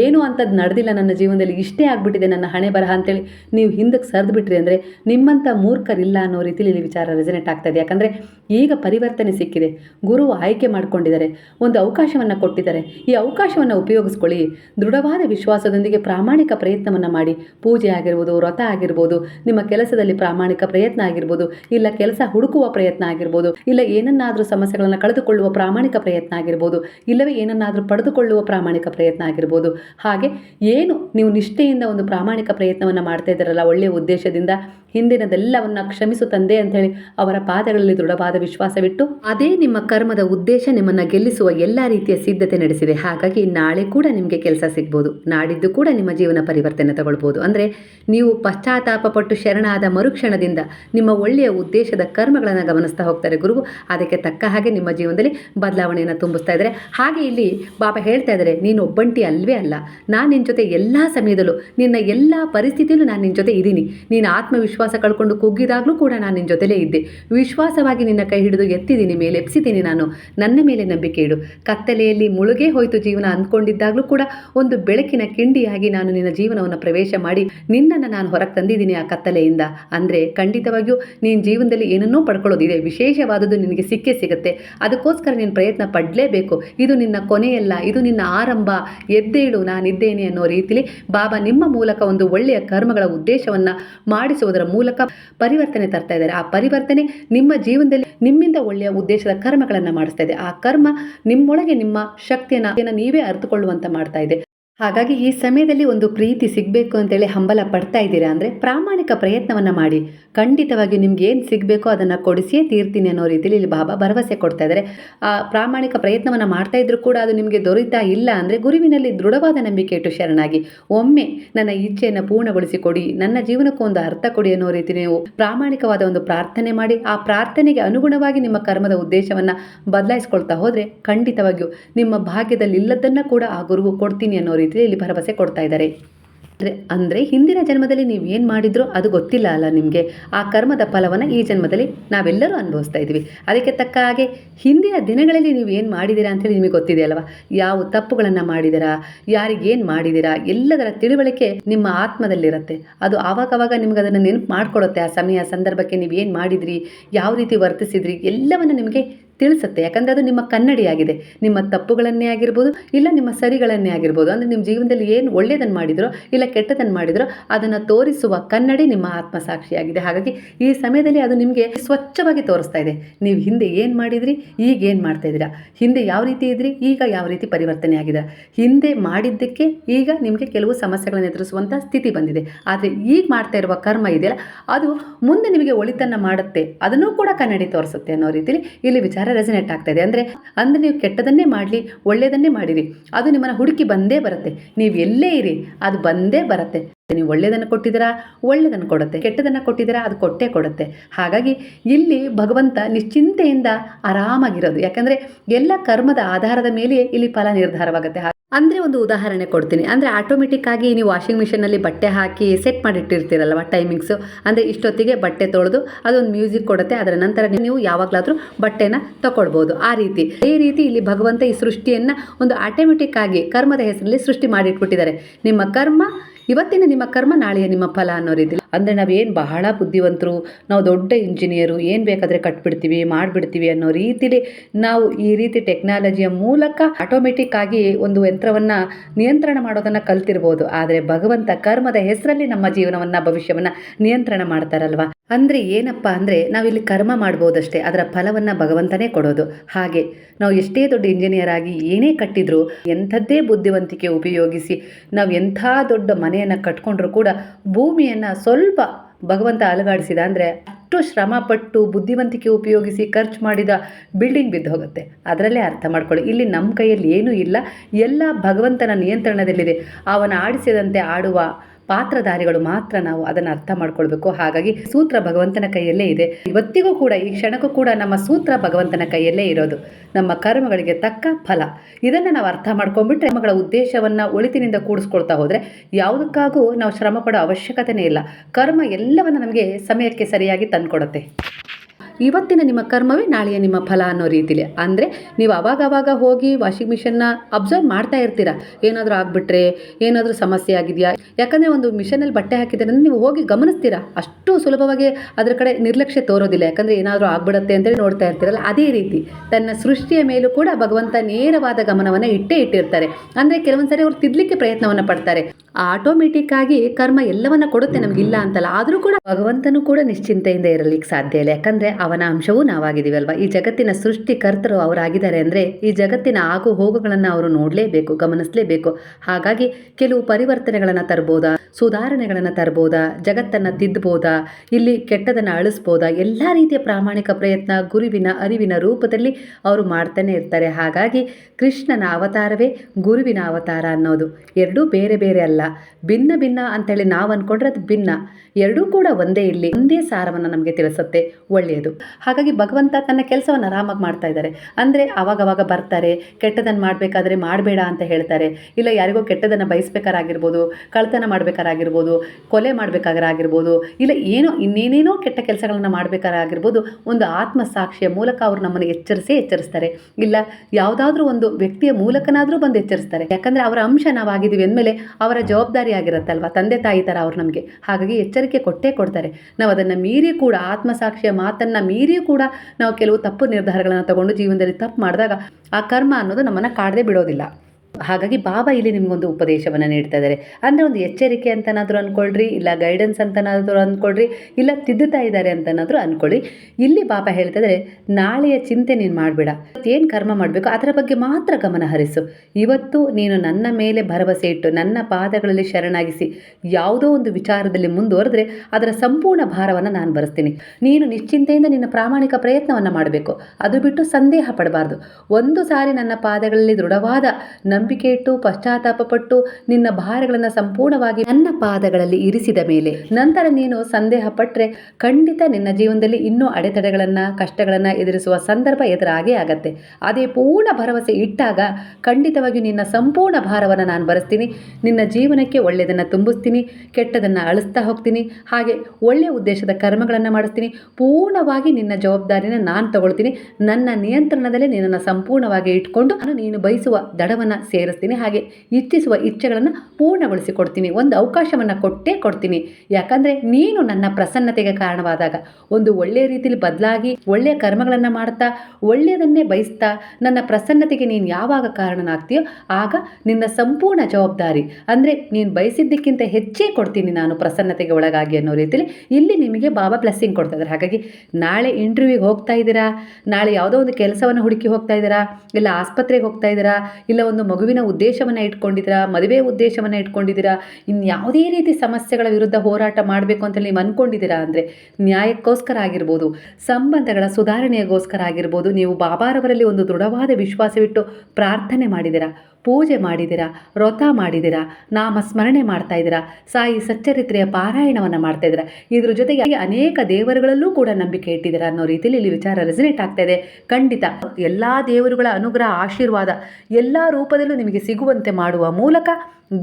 ಏನು ಅಂಥದ್ದು ನಡೆದಿಲ್ಲ ನನ್ನ ಜೀವನದಲ್ಲಿ. ಇಷ್ಟೇ ಆಗಿಬಿಟ್ಟಿದೆ ನನ್ನ ಹಣೆ ಬರಹ ಅಂತೇಳಿ ನೀವು ಹಿಂದಕ್ಕೆ ಸರಿದು ಬಿಟ್ರಿ ಅಂದರೆ ನಿಮ್ಮಂಥ ಮೂರ್ಖರಿಲ್ಲ ಅನ್ನೋ ರೀತಿಲಿ ಇಲ್ಲಿ ವಿಚಾರ ರೆಸನೆಟ್ ಆಗ್ತದೆ ಯಾಕಂದರೆ ಈಗ ಪರಿವರ್ತನೆ ಸಿಕ್ಕಿದೆ. ಗುರು ಆಯ್ಕೆ ಮಾಡಿಕೊಂಡಿದ್ದಾರೆ. ಒಂದು ಅವಕಾಶವನ್ನು ಕೊಟ್ಟಿದ್ದಾರೆ. ಈ ಅವಕಾಶವನ್ನು ಉಪಯೋಗಿಸ್ಕೊಳ್ಳಿ. ದೃಢವಾದ ವಿಶ್ವಾಸದೊಂದಿಗೆ ಪ್ರಾಮಾಣಿಕ ಪ್ರಯತ್ನವನ್ನು ಮಾಡಿ. ಪೂಜೆ ಆಗಿರ್ಬೋದು, ವ್ರತ ಆಗಿರ್ಬೋದು, ನಿಮ್ಮ ಕೆಲಸದಲ್ಲಿ ಪ್ರಾಮಾಣಿಕ ಪ್ರಯತ್ನ ಆಗಿರ್ಬೋದು, ಇಲ್ಲ ಕೆಲಸ ಹುಡುಕುವ ಪ್ರಯತ್ನ ಆಗಿರ್ಬೋದು, ಇಲ್ಲ ಏನನ್ನಾದರೂ ಸಮಸ್ಯೆಗಳನ್ನು ಕಳೆದುಕೊಳ್ಳುವ ಪ್ರಾಮಾಣಿಕ ಪ್ರಯತ್ನ ಆಗಿರ್ಬೋದು, ಇಲ್ಲವೇ ಏನನ್ನಾದರೂ ಪಡೆದುಕೊಳ್ಳುವ ಪ್ರಾಮಾಣಿಕ ಪ್ರಯತ್ನ ಆಗಿರ್ಬೋದು. ಹಾಗೆ ಏನು ನೀವು ನಿಷ್ಠೆಯಿಂದ ಒಂದು ಪ್ರಾಮಾಣಿಕ ಪ್ರಯತ್ನವನ್ನು ಮಾಡ್ತಾ ಇದ್ದಾರಲ್ಲ, ಒಳ್ಳೆಯ ಉದ್ದೇಶದಿಂದ ಹಿಂದಿನದೆಲ್ಲವನ್ನ ಕ್ಷಮಿಸು ತಂದೆ ಅಂತೇಳಿ ಅವರ ಪಾದಗಳಲ್ಲಿ ದೃಢವಾದ ವಿಶ್ವಾಸವಿಟ್ಟು ಅದೇ ನಿಮ್ಮ ಕರ್ಮದ ಉದ್ದೇಶ ನಿಮ್ಮನ್ನು ಗೆಲ್ಲಿಸುವ ಎಲ್ಲ ರೀತಿಯ ಸಿದ್ಧತೆ ನಡೆಸಿದೆ. ಹಾಗಾಗಿ ನಾಳೆ ಕೂಡ ನಿಮಗೆ ಕೆಲಸ ಸಿಗ್ಬೋದು. ನಾಡಿದ್ದು ಕೂಡ ನಿಮ್ಮ ಜೀವನ ಪರಿವರ್ತನೆ ತಗೊಳ್ಬೋದು. ಅಂದರೆ ನೀವು ಪಶ್ಚಾತ್ತಾಪ ಪಟ್ಟು ಶರಣಾದ ಮರುಕ್ಷಣದಿಂದ ನಿಮ್ಮ ಒಳ್ಳೆಯ ಉದ್ದೇಶದ ಕರ್ಮಗಳನ್ನು ಗಮನಿಸ್ತಾ ಹೋಗ್ತಾರೆ ಗುರುವು. ಅದಕ್ಕೆ ತಕ್ಕ ಹಾಗೆ ನಿಮ್ಮ ಜೀವನದಲ್ಲಿ ಬದಲಾವಣೆಯನ್ನು ತುಂಬಿಸ್ತಾ ಇದ್ದಾರೆ. ಹಾಗೆ ಇಲ್ಲಿ ಬಾಬಾ ಹೇಳ್ತಾ ಇದ್ದಾರೆ, ನೀನು ಒಬ್ಬಂಟಿ ಅಲ್ವೇ ಅಲ್ಲ. ನಾನು ನಿನ್ನ ಜೊತೆ ಎಲ್ಲ ಸಮಯದಲ್ಲೂ ನಿನ್ನ ಎಲ್ಲ ಪರಿಸ್ಥಿತಿಯಲ್ಲೂ ನಾನು ನಿನ್ನ ಜೊತೆ ಇದ್ದೀನಿ. ನೀನು ಆತ್ಮವಿಶ್ವಾಸ ಕಳ್ಕೊಂಡು ಕುಗ್ಗಿದಾಗಲೂ ಕೂಡ ನಾನು ನಿನ್ನ ಜೊತೆಲೇ ಇದ್ದೆ. ವಿಶ್ವಾಸವಾಗಿ ನಿನ್ನ ಕೈ ಹಿಡಿದು ಎತ್ತಿದ್ದೀನಿ, ಮೇಲೆ ಎಪ್ಸಿದ್ದೀನಿ ನಾನು. ನನ್ನ ಮೇಲೆ ನಂಬಿಕೆ ಇಡು. ಕತ್ತಲೆಯಲ್ಲಿ ಮುಳುಗೇ ಹೋಯಿತು ಜೀವನ ಅಂದ್ಕೊಂಡಿದ್ದಾಗಲೂ ಕೂಡ ಒಂದು ಬೆಳಕಿನ ಕಿಂಡಿಯಾಗಿ ನಾನು ನಿನ್ನ ಜೀವನವನ್ನು ಪ್ರವೇಶ ಮಾಡಿ ನಿನ್ನನ್ನು ನಾನು ಹೊರಗೆ ತಂದಿದ್ದೀನಿ ಆ ಕತ್ತಲೆಯಿಂದ. ಅಂದರೆ ಖಂಡಿತವಾಗಿಯೂ ನೀನು ಜೀವನದಲ್ಲಿ ಏನನ್ನೋ ಪಡ್ಕೊಳ್ಳೋದಿದೆ. ವಿಶೇಷವಾದದ್ದು ನಿನಗೆ ಸಿಕ್ಕೇ ಸಿಗುತ್ತೆ. ಅದಕ್ಕೋಸ್ಕರ ನೀನು ಪ್ರಯತ್ನ ಪಡಲೇಬೇಕು. ಇದು ನಿನ್ನ ಕೊನೆಯಲ್ಲ, ಇದು ನಿನ್ನ ಆರಂಭ. ಎದ್ದೇಳು, ನಾನಿದ್ದೇನೆ ಅನ್ನೋ ರೀತಿಲಿ ಬಾಬಾ ನಿಮ್ಮ ಮೂಲಕ ಒಂದು ಒಳ್ಳೆಯ ಕರ್ಮಗಳ ಉದ್ದೇಶವನ್ನು ಮಾಡಿಸುವುದರ ಮೂಲಕ ಪರಿವರ್ತನೆ ತರ್ತಾ ಇದ್ದಾರೆ. ಆ ಪರಿವರ್ತನೆ ನಿಮ್ಮ ಜೀವನದಲ್ಲಿ ನಿಮ್ಮಿಂದ ಒಳ್ಳೆಯ ಉದ್ದೇಶದ ಕರ್ಮಗಳನ್ನು ಮಾಡಿಸ್ತಾ ಇದೆ. ಆ ಕರ್ಮ ನಿಮ್ಮೊಳಗೆ ನಿಮ್ಮ ಶಕ್ತಿಯನ್ನು ನೀವೇ ಅರಿತುಕೊಳ್ಳುವಂತ ಮಾಡ್ತಾ ಇದೆ. ಹಾಗಾಗಿ ಈ ಸಮಯದಲ್ಲಿ ಒಂದು ಪ್ರೀತಿ ಸಿಗಬೇಕು ಅಂತೇಳಿ ಹಂಬಲ ಪಡ್ತಾ ಇದ್ದೀರಾ ಅಂದರೆ ಪ್ರಾಮಾಣಿಕ ಪ್ರಯತ್ನವನ್ನು ಮಾಡಿ. ಖಂಡಿತವಾಗಿ ನಿಮ್ಗೆ ಏನು ಸಿಗಬೇಕೋ ಅದನ್ನು ಕೊಡಿಸಿಯೇ ತೀರ್ತೀನಿ ಅನ್ನೋ ರೀತಿಯಲ್ಲಿ ಇಲ್ಲಿ ಬಾಬಾ ಭರವಸೆ ಕೊಡ್ತಾ ಇದ್ದಾರೆ. ಆ, ಪ್ರಾಮಾಣಿಕ ಪ್ರಯತ್ನವನ್ನು ಮಾಡ್ತಾ ಇದ್ರೂ ಕೂಡ ಅದು ನಿಮಗೆ ದೊರೀತಾ ಇಲ್ಲ ಅಂದರೆ ಗುರುವಿನಲ್ಲಿ ದೃಢವಾದ ನಂಬಿಕೆ ಇಟ್ಟು ಶರಣಾಗಿ. ಒಮ್ಮೆ ನನ್ನ ಇಚ್ಛೆಯನ್ನು ಪೂರ್ಣಗೊಳಿಸಿ ಕೊಡಿ ನನ್ನ ಜೀವನಕ್ಕೂ ಒಂದು ಅರ್ಥ ಕೊಡಿ ಅನ್ನೋ ರೀತಿ ನೀವು ಪ್ರಾಮಾಣಿಕವಾದ ಒಂದು ಪ್ರಾರ್ಥನೆ ಮಾಡಿ, ಆ ಪ್ರಾರ್ಥನೆಗೆ ಅನುಗುಣವಾಗಿ ನಿಮ್ಮ ಕರ್ಮದ ಉದ್ದೇಶವನ್ನು ಬದಲಾಯಿಸ್ಕೊಳ್ತಾ ಹೋದರೆ ಖಂಡಿತವಾಗಿಯೂ ನಿಮ್ಮ ಭಾಗ್ಯದಲ್ಲಿ ಇಲ್ಲದನ್ನು ಕೂಡ ಆ ಗುರುವು ಕೊಡ್ತೀನಿ ಅನ್ನೋ ರೀತಿಯಲ್ಲಿ ಇಲ್ಲಿ ಭರವಸೆ ಕೊಡ್ತಾ ಇದ್ದಾರೆ. ಅಂದರೆ ಹಿಂದಿನ ಜನ್ಮದಲ್ಲಿ ನೀವು ಏನು ಮಾಡಿದ್ರೋ ಅದು ಗೊತ್ತಿಲ್ಲ ಅಲ್ಲ ನಿಮಗೆ. ಆ ಕರ್ಮದ ಫಲವನ್ನು ಈ ಜನ್ಮದಲ್ಲಿ ನಾವೆಲ್ಲರೂ ಅನುಭವಿಸ್ತಾ ಇದ್ದೀವಿ. ಅದಕ್ಕೆ ತಕ್ಕ ಹಾಗೆ ಹಿಂದಿನ ದಿನಗಳಲ್ಲಿ ನೀವು ಏನು ಮಾಡಿದ್ದೀರಾ ಅಂತೇಳಿ ನಿಮಗೆ ಗೊತ್ತಿದೆ ಅಲ್ವಾ? ಯಾವ ತಪ್ಪುಗಳನ್ನು ಮಾಡಿದಿರಾ ಯಾರಿಗೇನು ಮಾಡಿದ್ದೀರಾ? ಎಲ್ಲದರ ತಿಳುವಳಿಕೆ ನಿಮ್ಮ ಆತ್ಮದಲ್ಲಿರುತ್ತೆ. ಅದು ಆವಾಗವಾಗ ನಿಮ್ಗೆ ಅದನ್ನು ನೆನಪು ಮಾಡ್ಕೊಡುತ್ತೆ. ಆ ಸಮಯ, ಸಂದರ್ಭಕ್ಕೆ ನೀವು ಏನು ಮಾಡಿದ್ರಿ? ಯಾವ ರೀತಿ ವರ್ತಿಸಿದ್ರಿ? ಎಲ್ಲವನ್ನು ನಿಮಗೆ ತಿಳಿಸುತ್ತೆ. ಯಾಕಂದರೆ ಅದು ನಿಮ್ಮ ಕನ್ನಡಿಯಾಗಿದೆ ನಿಮ್ಮ ತಪ್ಪುಗಳನ್ನೇ ಆಗಿರ್ಬೋದು, ಇಲ್ಲ ನಿಮ್ಮ ಸರಿಗಳನ್ನೇ ಆಗಿರ್ಬೋದು. ಅಂದರೆ ನಿಮ್ಮ ಜೀವನದಲ್ಲಿ ಏನು ಒಳ್ಳೆಯದನ್ನು ಮಾಡಿದ್ರೋ, ಇಲ್ಲ ಕೆಟ್ಟದನ್ನು ಮಾಡಿದ್ರೋ, ಅದನ್ನು ತೋರಿಸುವ ಕನ್ನಡಿ ನಿಮ್ಮ ಆತ್ಮಸಾಕ್ಷಿಯಾಗಿದೆ. ಹಾಗಾಗಿ ಈ ಸಮಯದಲ್ಲಿ ಅದು ನಿಮಗೆ ಸ್ವಚ್ಛವಾಗಿ ತೋರಿಸ್ತಾ ಇದೆ. ನೀವು ಹಿಂದೆ ಏನು ಮಾಡಿದ್ರಿ, ಈಗ ಏನು ಮಾಡ್ತಾ ಇದ್ದೀರಾ? ಹಿಂದೆ ಯಾವ ರೀತಿ ಇದ್ರಿ, ಈಗ ಯಾವ ರೀತಿ ಪರಿವರ್ತನೆ ಆಗಿದೆ? ಹಿಂದೆ ಮಾಡಿದ್ದಕ್ಕೆ ಈಗ ನಿಮಗೆ ಕೆಲವು ಸಮಸ್ಯೆಗಳನ್ನು ಎದುರಿಸುವಂಥ ಸ್ಥಿತಿ ಬಂದಿದೆ. ಆದರೆ ಈಗ ಮಾಡ್ತಾ ಇರುವ ಕರ್ಮ ಇದೆಯಲ್ಲ, ಅದು ಮುಂದೆ ನಿಮಗೆ ಒಳಿತನ್ನು ಮಾಡುತ್ತೆ. ಅದನ್ನೂ ಕೂಡ ಕನ್ನಡಿ ತೋರಿಸುತ್ತೆ ಅನ್ನೋ ರೀತಿಯಲ್ಲಿ ಇಲ್ಲಿ ವಿಚಾರ ರೆಸನೆಟ್ ಆಗ್ತಾ ಇದೆ. ಅಂದರೆ ಅಂದರೆ ನೀವು ಕೆಟ್ಟದನ್ನೇ ಮಾಡಲಿ ಒಳ್ಳೆಯದನ್ನೇ ಮಾಡಿರಿ. ಅದು ನಿಮ್ಮನ್ನು ಹುಡುಕಿ ಬಂದೇ ಬರುತ್ತೆ. ನೀವು ಎಲ್ಲೇ ಇರಿ, ಅದು ಬಂದೇ ಬರುತ್ತೆ. ನೀವು ಒಳ್ಳೆಯದನ್ನು ಕೊಟ್ಟಿದ್ದೀರಾ? ಒಳ್ಳೆಯದನ್ನು ಕೊಡುತ್ತೆ. ಕೆಟ್ಟದನ್ನು ಕೊಟ್ಟಿದ್ದೀರಾ? ಅದು ಕೊಟ್ಟೇ ಕೊಡುತ್ತೆ. ಹಾಗಾಗಿ ಇಲ್ಲಿ ಭಗವಂತ ನಿಶ್ಚಿಂತೆಯಿಂದ ಆರಾಮಾಗಿರೋದು. ಯಾಕಂದರೆ ಎಲ್ಲ ಕರ್ಮದ ಆಧಾರದ ಮೇಲೆಯೇ ಇಲ್ಲಿ ಫಲ ನಿರ್ಧಾರವಾಗುತ್ತೆ. ಅಂದರೆ ಒಂದು ಉದಾಹರಣೆ ಕೊಡ್ತೀನಿ. ಅಂದರೆ ಆಟೋಮೆಟಿಕ್ ಆಗಿ ನೀವು ವಾಷಿಂಗ್ ಮಿಷಿನಲ್ಲಿ ಬಟ್ಟೆ ಹಾಕಿ ಸೆಟ್ ಮಾಡಿಟ್ಟಿರ್ತೀರಲ್ವ ಟೈಮಿಂಗ್ಸು ಅಂದರೆ ಇಷ್ಟೊತ್ತಿಗೆ ಬಟ್ಟೆ ತೊಳೆದು ಅದೊಂದು ಮ್ಯೂಸಿಕ್ ಕೊಡುತ್ತೆ, ಅದರ ನಂತರ ನೀವು ಯಾವಾಗಲಾದರೂ ಬಟ್ಟೆನ ತಗೊಳ್ಬೋದು ಆ ರೀತಿ. ಈ ರೀತಿ ಇಲ್ಲಿ ಭಗವಂತ ಈ ಸೃಷ್ಟಿಯನ್ನು ಒಂದು ಆಟೋಮೆಟಿಕ್ ಆಗಿ ಕರ್ಮದ ಹೆಸರಲ್ಲಿ ಸೃಷ್ಟಿ ಮಾಡಿಟ್ಬಿಟ್ಟಿದ್ದಾರೆ. ನಿಮ್ಮ ಕರ್ಮ, ಇವತ್ತಿನ ನಿಮ್ಮ ಕರ್ಮ, ನಾಳೆಯ ನಿಮ್ಮ ಫಲ ಅನ್ನೋ ರೀತಿ. ಅಂದರೆ ನಾವೇನು ಬಹಳ ಬುದ್ಧಿವಂತರು, ನಾವು ದೊಡ್ಡ ಇಂಜಿನಿಯರು, ಏನು ಬೇಕಾದರೆ ಕಟ್ಬಿಡ್ತೀವಿ, ಮಾಡಿಬಿಡ್ತೀವಿ ಅನ್ನೋ ರೀತಿಲಿ ನಾವು ಈ ರೀತಿ ಟೆಕ್ನಾಲಜಿಯ ಮೂಲಕ ಆಟೋಮೆಟಿಕ್ ಆಗಿ ಒಂದು ಯಂತ್ರವನ್ನು ನಿಯಂತ್ರಣ ಮಾಡೋದನ್ನು ಕಲ್ತಿರ್ಬೋದು. ಆದರೆ ಭಗವಂತ ಕರ್ಮದ ಹೆಸರಲ್ಲಿ ನಮ್ಮ ಜೀವನವನ್ನು, ಭವಿಷ್ಯವನ್ನು ನಿಯಂತ್ರಣ ಮಾಡ್ತಾರಲ್ವ? ಅಂದರೆ ಏನಪ್ಪ ಅಂದರೆ ನಾವಿಲ್ಲಿ ಕರ್ಮ ಮಾಡ್ಬೋದಷ್ಟೇ, ಅದರ ಫಲವನ್ನು ಭಗವಂತನೇ ಕೊಡೋದು. ಹಾಗೆ ನಾವು ಎಷ್ಟೇ ದೊಡ್ಡ ಇಂಜಿನಿಯರ್ ಆಗಿ ಏನೇ ಕಟ್ಟಿದ್ರು ಎಂಥದ್ದೇ ಬುದ್ಧಿವಂತಿಕೆ ಉಪಯೋಗಿಸಿ ನಾವು ಎಂಥ ದೊಡ್ಡ ಮನೆಯನ್ನು ಕಟ್ಕೊಂಡ್ರೂ ಕೂಡ ಭೂಮಿಯನ್ನು ಸ್ವಲ್ಪ ಭಗವಂತ ಅಲುಗಾಡಿಸಿದ ಅಂದರೆ ಅಷ್ಟು ಶ್ರಮಪಟ್ಟು ಬುದ್ಧಿವಂತಿಕೆ ಉಪಯೋಗಿಸಿ ಖರ್ಚು ಮಾಡಿದ ಬಿಲ್ಡಿಂಗ್ ಬಿದ್ದು ಹೋಗುತ್ತೆ. ಅದರಲ್ಲೇ ಅರ್ಥ ಮಾಡ್ಕೊಳ್ಳಿ. ಇಲ್ಲಿ ನಮ್ಮ ಕೈಯಲ್ಲಿ ಏನೂ ಇಲ್ಲ. ಎಲ್ಲ ಭಗವಂತನ ನಿಯಂತ್ರಣದಲ್ಲಿದೆ. ಅವನ ಆಡಿಸಿದಂತೆ ಆಡುವ ಪಾತ್ರಧಾರಿಗಳು ಮಾತ್ರ ನಾವು ಅದನ್ನು ಅರ್ಥ ಮಾಡ್ಕೊಳ್ಬೇಕು. ಹಾಗಾಗಿ ಸೂತ್ರ ಭಗವಂತನ ಕೈಯಲ್ಲೇ ಇದೆ. ಇವತ್ತಿಗೂ ಕೂಡ, ಈ ಕ್ಷಣಕ್ಕೂ ಕೂಡ ನಮ್ಮ ಸೂತ್ರ ಭಗವಂತನ ಕೈಯಲ್ಲೇ ಇರೋದು. ನಮ್ಮ ಕರ್ಮಗಳಿಗೆ ತಕ್ಕ ಫಲ. ಇದನ್ನು ನಾವು ಅರ್ಥ ಮಾಡ್ಕೊಂಡ್ಬಿಟ್ರೆ ನಮ್ಮಗಳ ಉದ್ದೇಶವನ್ನು ಒಳಿತಿನಿಂದ ಕೂಡಿಸ್ಕೊಳ್ತಾ ಹೋದರೆ ಯಾವುದಕ್ಕಾಗೂ ನಾವು ಶ್ರಮ ಪಡೋ ಅವಶ್ಯಕತೆನೇ ಇಲ್ಲ. ಕರ್ಮ ಎಲ್ಲವನ್ನು ನಮಗೆ ಸಮಯಕ್ಕೆ ಸರಿಯಾಗಿ ತಂದುಕೊಡುತ್ತೆ. ಇವತ್ತಿನ ನಿಮ್ಮ ಕರ್ಮವೇ ನಾಳೆಯ ನಿಮ್ಮ ಫಲ ಅನ್ನೋ ರೀತಿಲಿ. ಅಂದರೆ ನೀವು ಅವಾಗವಾಗ ಅವಾಗ ಹೋಗಿ ವಾಷಿಂಗ್ ಮಿಷನ್ನ ಅಬ್ಸರ್ವ್ ಮಾಡ್ತಾ ಇರ್ತೀರಾ? ಏನಾದರೂ ಆಗಿಬಿಟ್ರೆ, ಏನಾದರೂ ಸಮಸ್ಯೆ ಆಗಿದೆಯಾ? ಯಾಕಂದರೆ ಒಂದು ಮಿಷನಲ್ಲಿ ಬಟ್ಟೆ ಹಾಕಿದ್ರೆ ನೀವು ಹೋಗಿ ಗಮನಿಸ್ತೀರಾ? ಅಷ್ಟು ಸುಲಭವಾಗಿ ಅದರ ಕಡೆ ನಿರ್ಲಕ್ಷ್ಯ ತೋರೋದಿಲ್ಲ. ಯಾಕಂದರೆ ಏನಾದರೂ ಆಗ್ಬಿಡುತ್ತೆ ಅಂತೇಳಿ ನೋಡ್ತಾ ಇರ್ತೀರಲ್ಲ, ಅದೇ ರೀತಿ. ತನ್ನ ಸೃಷ್ಟಿಯ ಮೇಲೂ ಕೂಡ ಭಗವಂತ ನೇರವಾದ ಗಮನವನ್ನು ಇಟ್ಟೇ ಇಟ್ಟಿರ್ತಾರೆ. ಅಂದರೆ ಕೆಲವೊಂದು ಅವ್ರು ತಿದ್ಲಿಕ್ಕೆ ಪ್ರಯತ್ನವನ್ನು ಪಡ್ತಾರೆ. ಆಟೋಮೆಟಿಕ್ ಆಗಿ ಕರ್ಮ ಎಲ್ಲವನ್ನ ಕೊಡುತ್ತೆ ನಮಗಿಲ್ಲ ಅಂತಲ್ಲ. ಆದರೂ ಕೂಡ ಭಗವಂತನು ಕೂಡ ನಿಶ್ಚಿಂತೆಯಿಂದ ಇರಲಿಕ್ಕೆ ಸಾಧ್ಯ ಇಲ್ಲ. ಯಾಕಂದ್ರೆ ಅವನ ಅಂಶವೂ ನಾವಾಗಿದ್ದೀವಲ್ವಾ ಈ ಜಗತ್ತಿನ ಸೃಷ್ಟಿಕರ್ತರು ಅವರಾಗಿದ್ದಾರೆ ಅಂದರೆ ಈ ಜಗತ್ತಿನ ಆಗು ಹೋಗುಗಳನ್ನು ಅವರು ನೋಡಲೇಬೇಕು, ಗಮನಿಸಲೇಬೇಕು. ಹಾಗಾಗಿ ಕೆಲವು ಪರಿವರ್ತನೆಗಳನ್ನು ತರ್ಬೋದಾ? ಸುಧಾರಣೆಗಳನ್ನು ತರ್ಬೋದಾ? ಜಗತ್ತನ್ನು ತಿದ್ದಬೋದಾ ಇಲ್ಲಿ ಕೆಟ್ಟದನ್ನು ಅಳಿಸ್ಬೋದಾ? ಎಲ್ಲ ರೀತಿಯ ಪ್ರಾಮಾಣಿಕ ಪ್ರಯತ್ನ, ಗುರುವಿನ ಅರಿವಿನ ರೂಪದಲ್ಲಿ ಅವರು ಮಾಡ್ತಾನೆ ಇರ್ತಾರೆ. ಹಾಗಾಗಿ ಕೃಷ್ಣನ ಅವತಾರವೇ ಗುರುವಿನ ಅವತಾರ ಅನ್ನೋದು. ಎರಡೂ ಬೇರೆ ಬೇರೆ ಅಲ್ಲ. ಭಿನ್ನ ಭಿನ್ನ ಅಂತೇಳಿ ನಾವು ಅಂದ್ಕೊಂಡ್ರೆ ಅದು ಭಿನ್ನ. ಎರಡೂ ಕೂಡ ಒಂದೇ ಇಲ್ಲಿ. ಒಂದೇ ಸಾರವನ್ನು ನಮಗೆ ತಿಳಿಸುತ್ತೆ. ಒಳ್ಳೆಯದು ಹಾಗಾಗಿ ಭಗವಂತ ತನ್ನ ಕೆಲಸವನ್ನು ಆರಾಮಾಗಿ ಮಾಡ್ತಾ ಇದ್ದಾರೆ. ಅಂದರೆ ಅವಾಗವಾಗ ಬರ್ತಾರೆ ಕೆಟ್ಟದನ್ನು ಮಾಡಬೇಕಾದ್ರೆ ಮಾಡಬೇಡ ಅಂತ ಹೇಳ್ತಾರೆ. ಇಲ್ಲ ಯಾರಿಗೋ ಕೆಟ್ಟದನ್ನು ಬಯಸ್ಬೇಕಾರಾಗಿರ್ಬೋದು, ಕಳ್ತನ ಮಾಡಬೇಕಾರಾಗಿರ್ಬೋದು, ಕೊಲೆ ಮಾಡಬೇಕಾಗಿರ್ಬೋದು ಇಲ್ಲ ಏನೋ ಇನ್ನೇನೇನೋ ಕೆಟ್ಟ ಕೆಲಸಗಳನ್ನು ಮಾಡಬೇಕಾರಾಗಿರ್ಬೋದು, ಒಂದು ಆತ್ಮಸಾಕ್ಷಿಯ ಮೂಲಕ ಅವರು ನಮ್ಮನ್ನು ಎಚ್ಚರಿಸಿ ಎಚ್ಚರಿಸ್ತಾರೆ. ಇಲ್ಲ ಯಾವುದಾದ್ರೂ ಒಂದು ವ್ಯಕ್ತಿಯ ಮೂಲಕನಾದರೂ ಬಂದು ಎಚ್ಚರಿಸ್ತಾರೆ. ಯಾಕಂದರೆ ಅವರ ಅಂಶ ನಾವಾಗಿದ್ದೀವಿ ಅಂದಮೇಲೆ ಅವರ ಜವಾಬ್ದಾರಿ ಆಗಿರುತ್ತಲ್ವ? ತಂದೆ ತಾಯಿ ಥರ ಅವ್ರು ನಮಗೆ. ಹಾಗಾಗಿ ಎಚ್ಚರಿಕೆ ಕೊಟ್ಟೇ ಕೊಡ್ತಾರೆ. ನಾವು ಅದನ್ನು ಮೀರಿ ಕೂಡ ಆತ್ಮಸಾಕ್ಷಿಯ ಮಾತನ್ನು ಮೀರಿಯೂ ಕೂಡ ನಾವು ಕೆಲವು ತಪ್ಪು ನಿರ್ಧಾರಗಳನ್ನು ತಗೊಂಡು ಜೀವನದಲ್ಲಿ ತಪ್ಪು ಮಾಡಿದಾಗ ಆ ಕರ್ಮ ಅನ್ನೋದು ನಮ್ಮನ್ನು ಕಾಡದೆ ಬಿಡೋದಿಲ್ಲ. ಹಾಗಾಗಿ ಬಾಬಾ ಇಲ್ಲಿ ನಿಮಗೊಂದು ಉಪದೇಶವನ್ನು ನೀಡ್ತಾ ಇದ್ದಾರೆ. ಅಂದರೆ ಒಂದು ಎಚ್ಚರಿಕೆ ಅಂತನಾದರೂ ಅಂದ್ಕೊಳ್ರಿ ಇಲ್ಲ ಗೈಡೆನ್ಸ್ ಅಂತನಾದರೂ ಅಂದ್ಕೊಳ್ರಿ ಇಲ್ಲ ತಿದ್ದುತ್ತಾ ಇದ್ದಾರೆ ಅಂತನಾದರೂ ಅಂದ್ಕೊಳ್ಳಿ ಇಲ್ಲಿ ಬಾಬಾ ಹೇಳ್ತಾ ಇದ್ದಾರೆ, ನಾಳೆಯ ಚಿಂತೆ ನೀನು ಮಾಡಬೇಡ. ಏನು ಕರ್ಮ ಮಾಡಬೇಕು, ಅದರ ಬಗ್ಗೆ ಮಾತ್ರ ಗಮನ ಹರಿಸು. ಇವತ್ತು ನೀನು ನನ್ನ ಮೇಲೆ ಭರವಸೆ ಇಟ್ಟು, ನನ್ನ ಪಾದಗಳಲ್ಲಿ ಶರಣಾಗಿಸಿ, ಯಾವುದೋ ಒಂದು ವಿಚಾರದಲ್ಲಿ ಮುಂದುವರೆದ್ರೆ ಅದರ ಸಂಪೂರ್ಣ ಭಾರವನ್ನು ನಾನು ಬರೆಸ್ತೀನಿ. ನೀನು ನಿಶ್ಚಿಂತೆಯಿಂದ ನಿನ್ನ ಪ್ರಾಮಾಣಿಕ ಪ್ರಯತ್ನವನ್ನು ಮಾಡಬೇಕು. ಅದು ಬಿಟ್ಟು ಸಂದೇಹ ಪಡಬಾರ್ದು. ಒಂದು ಸಾರಿ ನನ್ನ ಪಾದಗಳಲ್ಲಿ ದೃಢವಾದ ನಂಬಿಕೆ ಇಟ್ಟು, ಪಶ್ಚಾತ್ತಾಪಪಟ್ಟು ನಿನ್ನ ಭಾರಗಳನ್ನು ಸಂಪೂರ್ಣವಾಗಿ ನನ್ನ ಪಾದಗಳಲ್ಲಿ ಇರಿಸಿದ ಮೇಲೆ ನಂತರ ನೀನು ಸಂದೇಹ ಪಟ್ಟರೆ ಖಂಡಿತ ನಿನ್ನ ಜೀವನದಲ್ಲಿ ಇನ್ನೂ ಅಡೆತಡೆಗಳನ್ನು, ಕಷ್ಟಗಳನ್ನು ಎದುರಿಸುವ ಸಂದರ್ಭ ಎದುರಾಗೇ ಆಗತ್ತೆ. ಅದೇ ಪೂರ್ಣ ಭರವಸೆ ಇಟ್ಟಾಗ ಖಂಡಿತವಾಗಿ ನಿನ್ನ ಸಂಪೂರ್ಣ ಭಾರವನ್ನು ನಾನು ಬರೆಸ್ತೀನಿ. ನಿನ್ನ ಜೀವನಕ್ಕೆ ಒಳ್ಳೆಯದನ್ನು ತುಂಬಿಸ್ತೀನಿ, ಕೆಟ್ಟದನ್ನು ಅಳಿಸ್ತಾ ಹೋಗ್ತೀನಿ. ಹಾಗೆ ಒಳ್ಳೆಯ ಉದ್ದೇಶದ ಕರ್ಮಗಳನ್ನು ಮಾಡಿಸ್ತೀನಿ. ಪೂರ್ಣವಾಗಿ ನಿನ್ನ ಜವಾಬ್ದಾರಿನ ನಾನು ತಗೊಳ್ತೀನಿ. ನನ್ನ ನಿಯಂತ್ರಣದಲ್ಲೇ ನಿನ್ನನ್ನು ಸಂಪೂರ್ಣವಾಗಿ ಇಟ್ಕೊಂಡು ನೀನು ಬಯಸುವ ದಡವನ್ನು ಸೇರಿಸ್ತೀನಿ. ಹಾಗೆ ಇಚ್ಛಿಸುವ ಇಚ್ಛೆಗಳನ್ನು ಪೂರ್ಣಗೊಳಿಸಿ ಕೊಡ್ತೀನಿ ಒಂದು ಅವಕಾಶವನ್ನು ಕೊಟ್ಟೇ ಕೊಡ್ತೀನಿ. ಯಾಕಂದರೆ ನೀನು ನನ್ನ ಪ್ರಸನ್ನತೆಗೆ ಕಾರಣವಾದಾಗ, ಒಂದು ಒಳ್ಳೆಯ ರೀತಿಯಲ್ಲಿ ಬದಲಾಗಿ, ಒಳ್ಳೆಯ ಕರ್ಮಗಳನ್ನು ಮಾಡ್ತಾ, ಒಳ್ಳೆಯದನ್ನೇ ಬಯಸ್ತಾ, ನನ್ನ ಪ್ರಸನ್ನತೆಗೆ ನೀನು ಯಾವಾಗ ಕಾರಣನಾಗ್ತೀಯೋ, ಆಗ ನಿನ್ನ ಸಂಪೂರ್ಣ ಜವಾಬ್ದಾರಿ, ಅಂದರೆ ನೀನು ಬಯಸಿದ್ದಕ್ಕಿಂತ ಹೆಚ್ಚೇ ಕೊಡ್ತೀನಿ ನಾನು ಪ್ರಸನ್ನತೆಗೆ ಒಳಗಾಗಿ ಅನ್ನೋ ರೀತಿಯಲ್ಲಿ ಇಲ್ಲಿ ನಿಮಗೆ ಬಾಬಾ ಬ್ಲೆಸ್ಸಿಂಗ್ ಕೊಡ್ತಾ ಇದ್ದಾರೆ ಹಾಗಾಗಿ ನಾಳೆ ಇಂಟರ್ವ್ಯೂಗೆ ಹೋಗ್ತಾ ಇದ್ದೀರಾ? ನಾಳೆ ಯಾವುದೋ ಒಂದು ಕೆಲಸವನ್ನು ಹುಡುಕಿ ಹೋಗ್ತಾ ಇದ್ದೀರಾ? ಇಲ್ಲ ಆಸ್ಪತ್ರೆಗೆ ಹೋಗ್ತಾ ಇದ್ದೀರಾ? ಇಲ್ಲ ಒಂದು ಮಗುವಿನ ಉದ್ದೇಶವನ್ನು ಇಟ್ಕೊಂಡಿದ್ದೀರಾ, ಮದುವೆ ಉದ್ದೇಶವನ್ನು ಇಟ್ಕೊಂಡಿದ್ದೀರಾ ಇನ್ನು ಯಾವುದೇ ರೀತಿ ಸಮಸ್ಯೆಗಳ ವಿರುದ್ಧ ಹೋರಾಟ ಮಾಡಬೇಕು ಅಂತ ನೀವು ಅಂದ್ಕೊಂಡಿದ್ದೀರಾ ಅಂದರೆ ನ್ಯಾಯಕ್ಕೋಸ್ಕರ ಆಗಿರ್ಬೋದು, ಸಂಬಂಧಗಳ ಸುಧಾರಣೆಗೋಸ್ಕರ ಆಗಿರ್ಬೋದು, ನೀವು ಬಾಬಾರವರಲ್ಲಿ ಒಂದು ದೃಢವಾದ ವಿಶ್ವಾಸವಿಟ್ಟು ಪ್ರಾರ್ಥನೆ ಮಾಡಿದ್ದೀರಾ ಪೂಜೆ ಮಾಡಿದಿರಾ, ವ್ರತ ಮಾಡಿದಿರಾ, ನಾಮ ಸ್ಮರಣೆ ಮಾಡ್ತಾ ಇದ್ದೀರಾ ಸಾಯಿ ಸಚ್ಚರಿತ್ರೆಯ ಪಾರಾಯಣವನ್ನು ಮಾಡ್ತಾ ಇದ್ದೀರಾ ಇದ್ರ ಜೊತೆಗೆ ಅನೇಕ ದೇವರುಗಳಲ್ಲೂ ಕೂಡ ನಂಬಿಕೆ ಇಟ್ಟಿದ್ದೀರಾ ಅನ್ನೋ ರೀತಿಯಲ್ಲಿ ಇಲ್ಲಿ ವಿಚಾರ ರೆಸಿನೇಟ್ ಆಗ್ತಾ ಇದೆ. ಖಂಡಿತ ಎಲ್ಲ ದೇವರುಗಳ ಅನುಗ್ರಹ, ಆಶೀರ್ವಾದ ಎಲ್ಲ ರೂಪದಲ್ಲೂ ನಿಮಗೆ ಸಿಗುವಂತೆ ಮಾಡುವ ಮೂಲಕ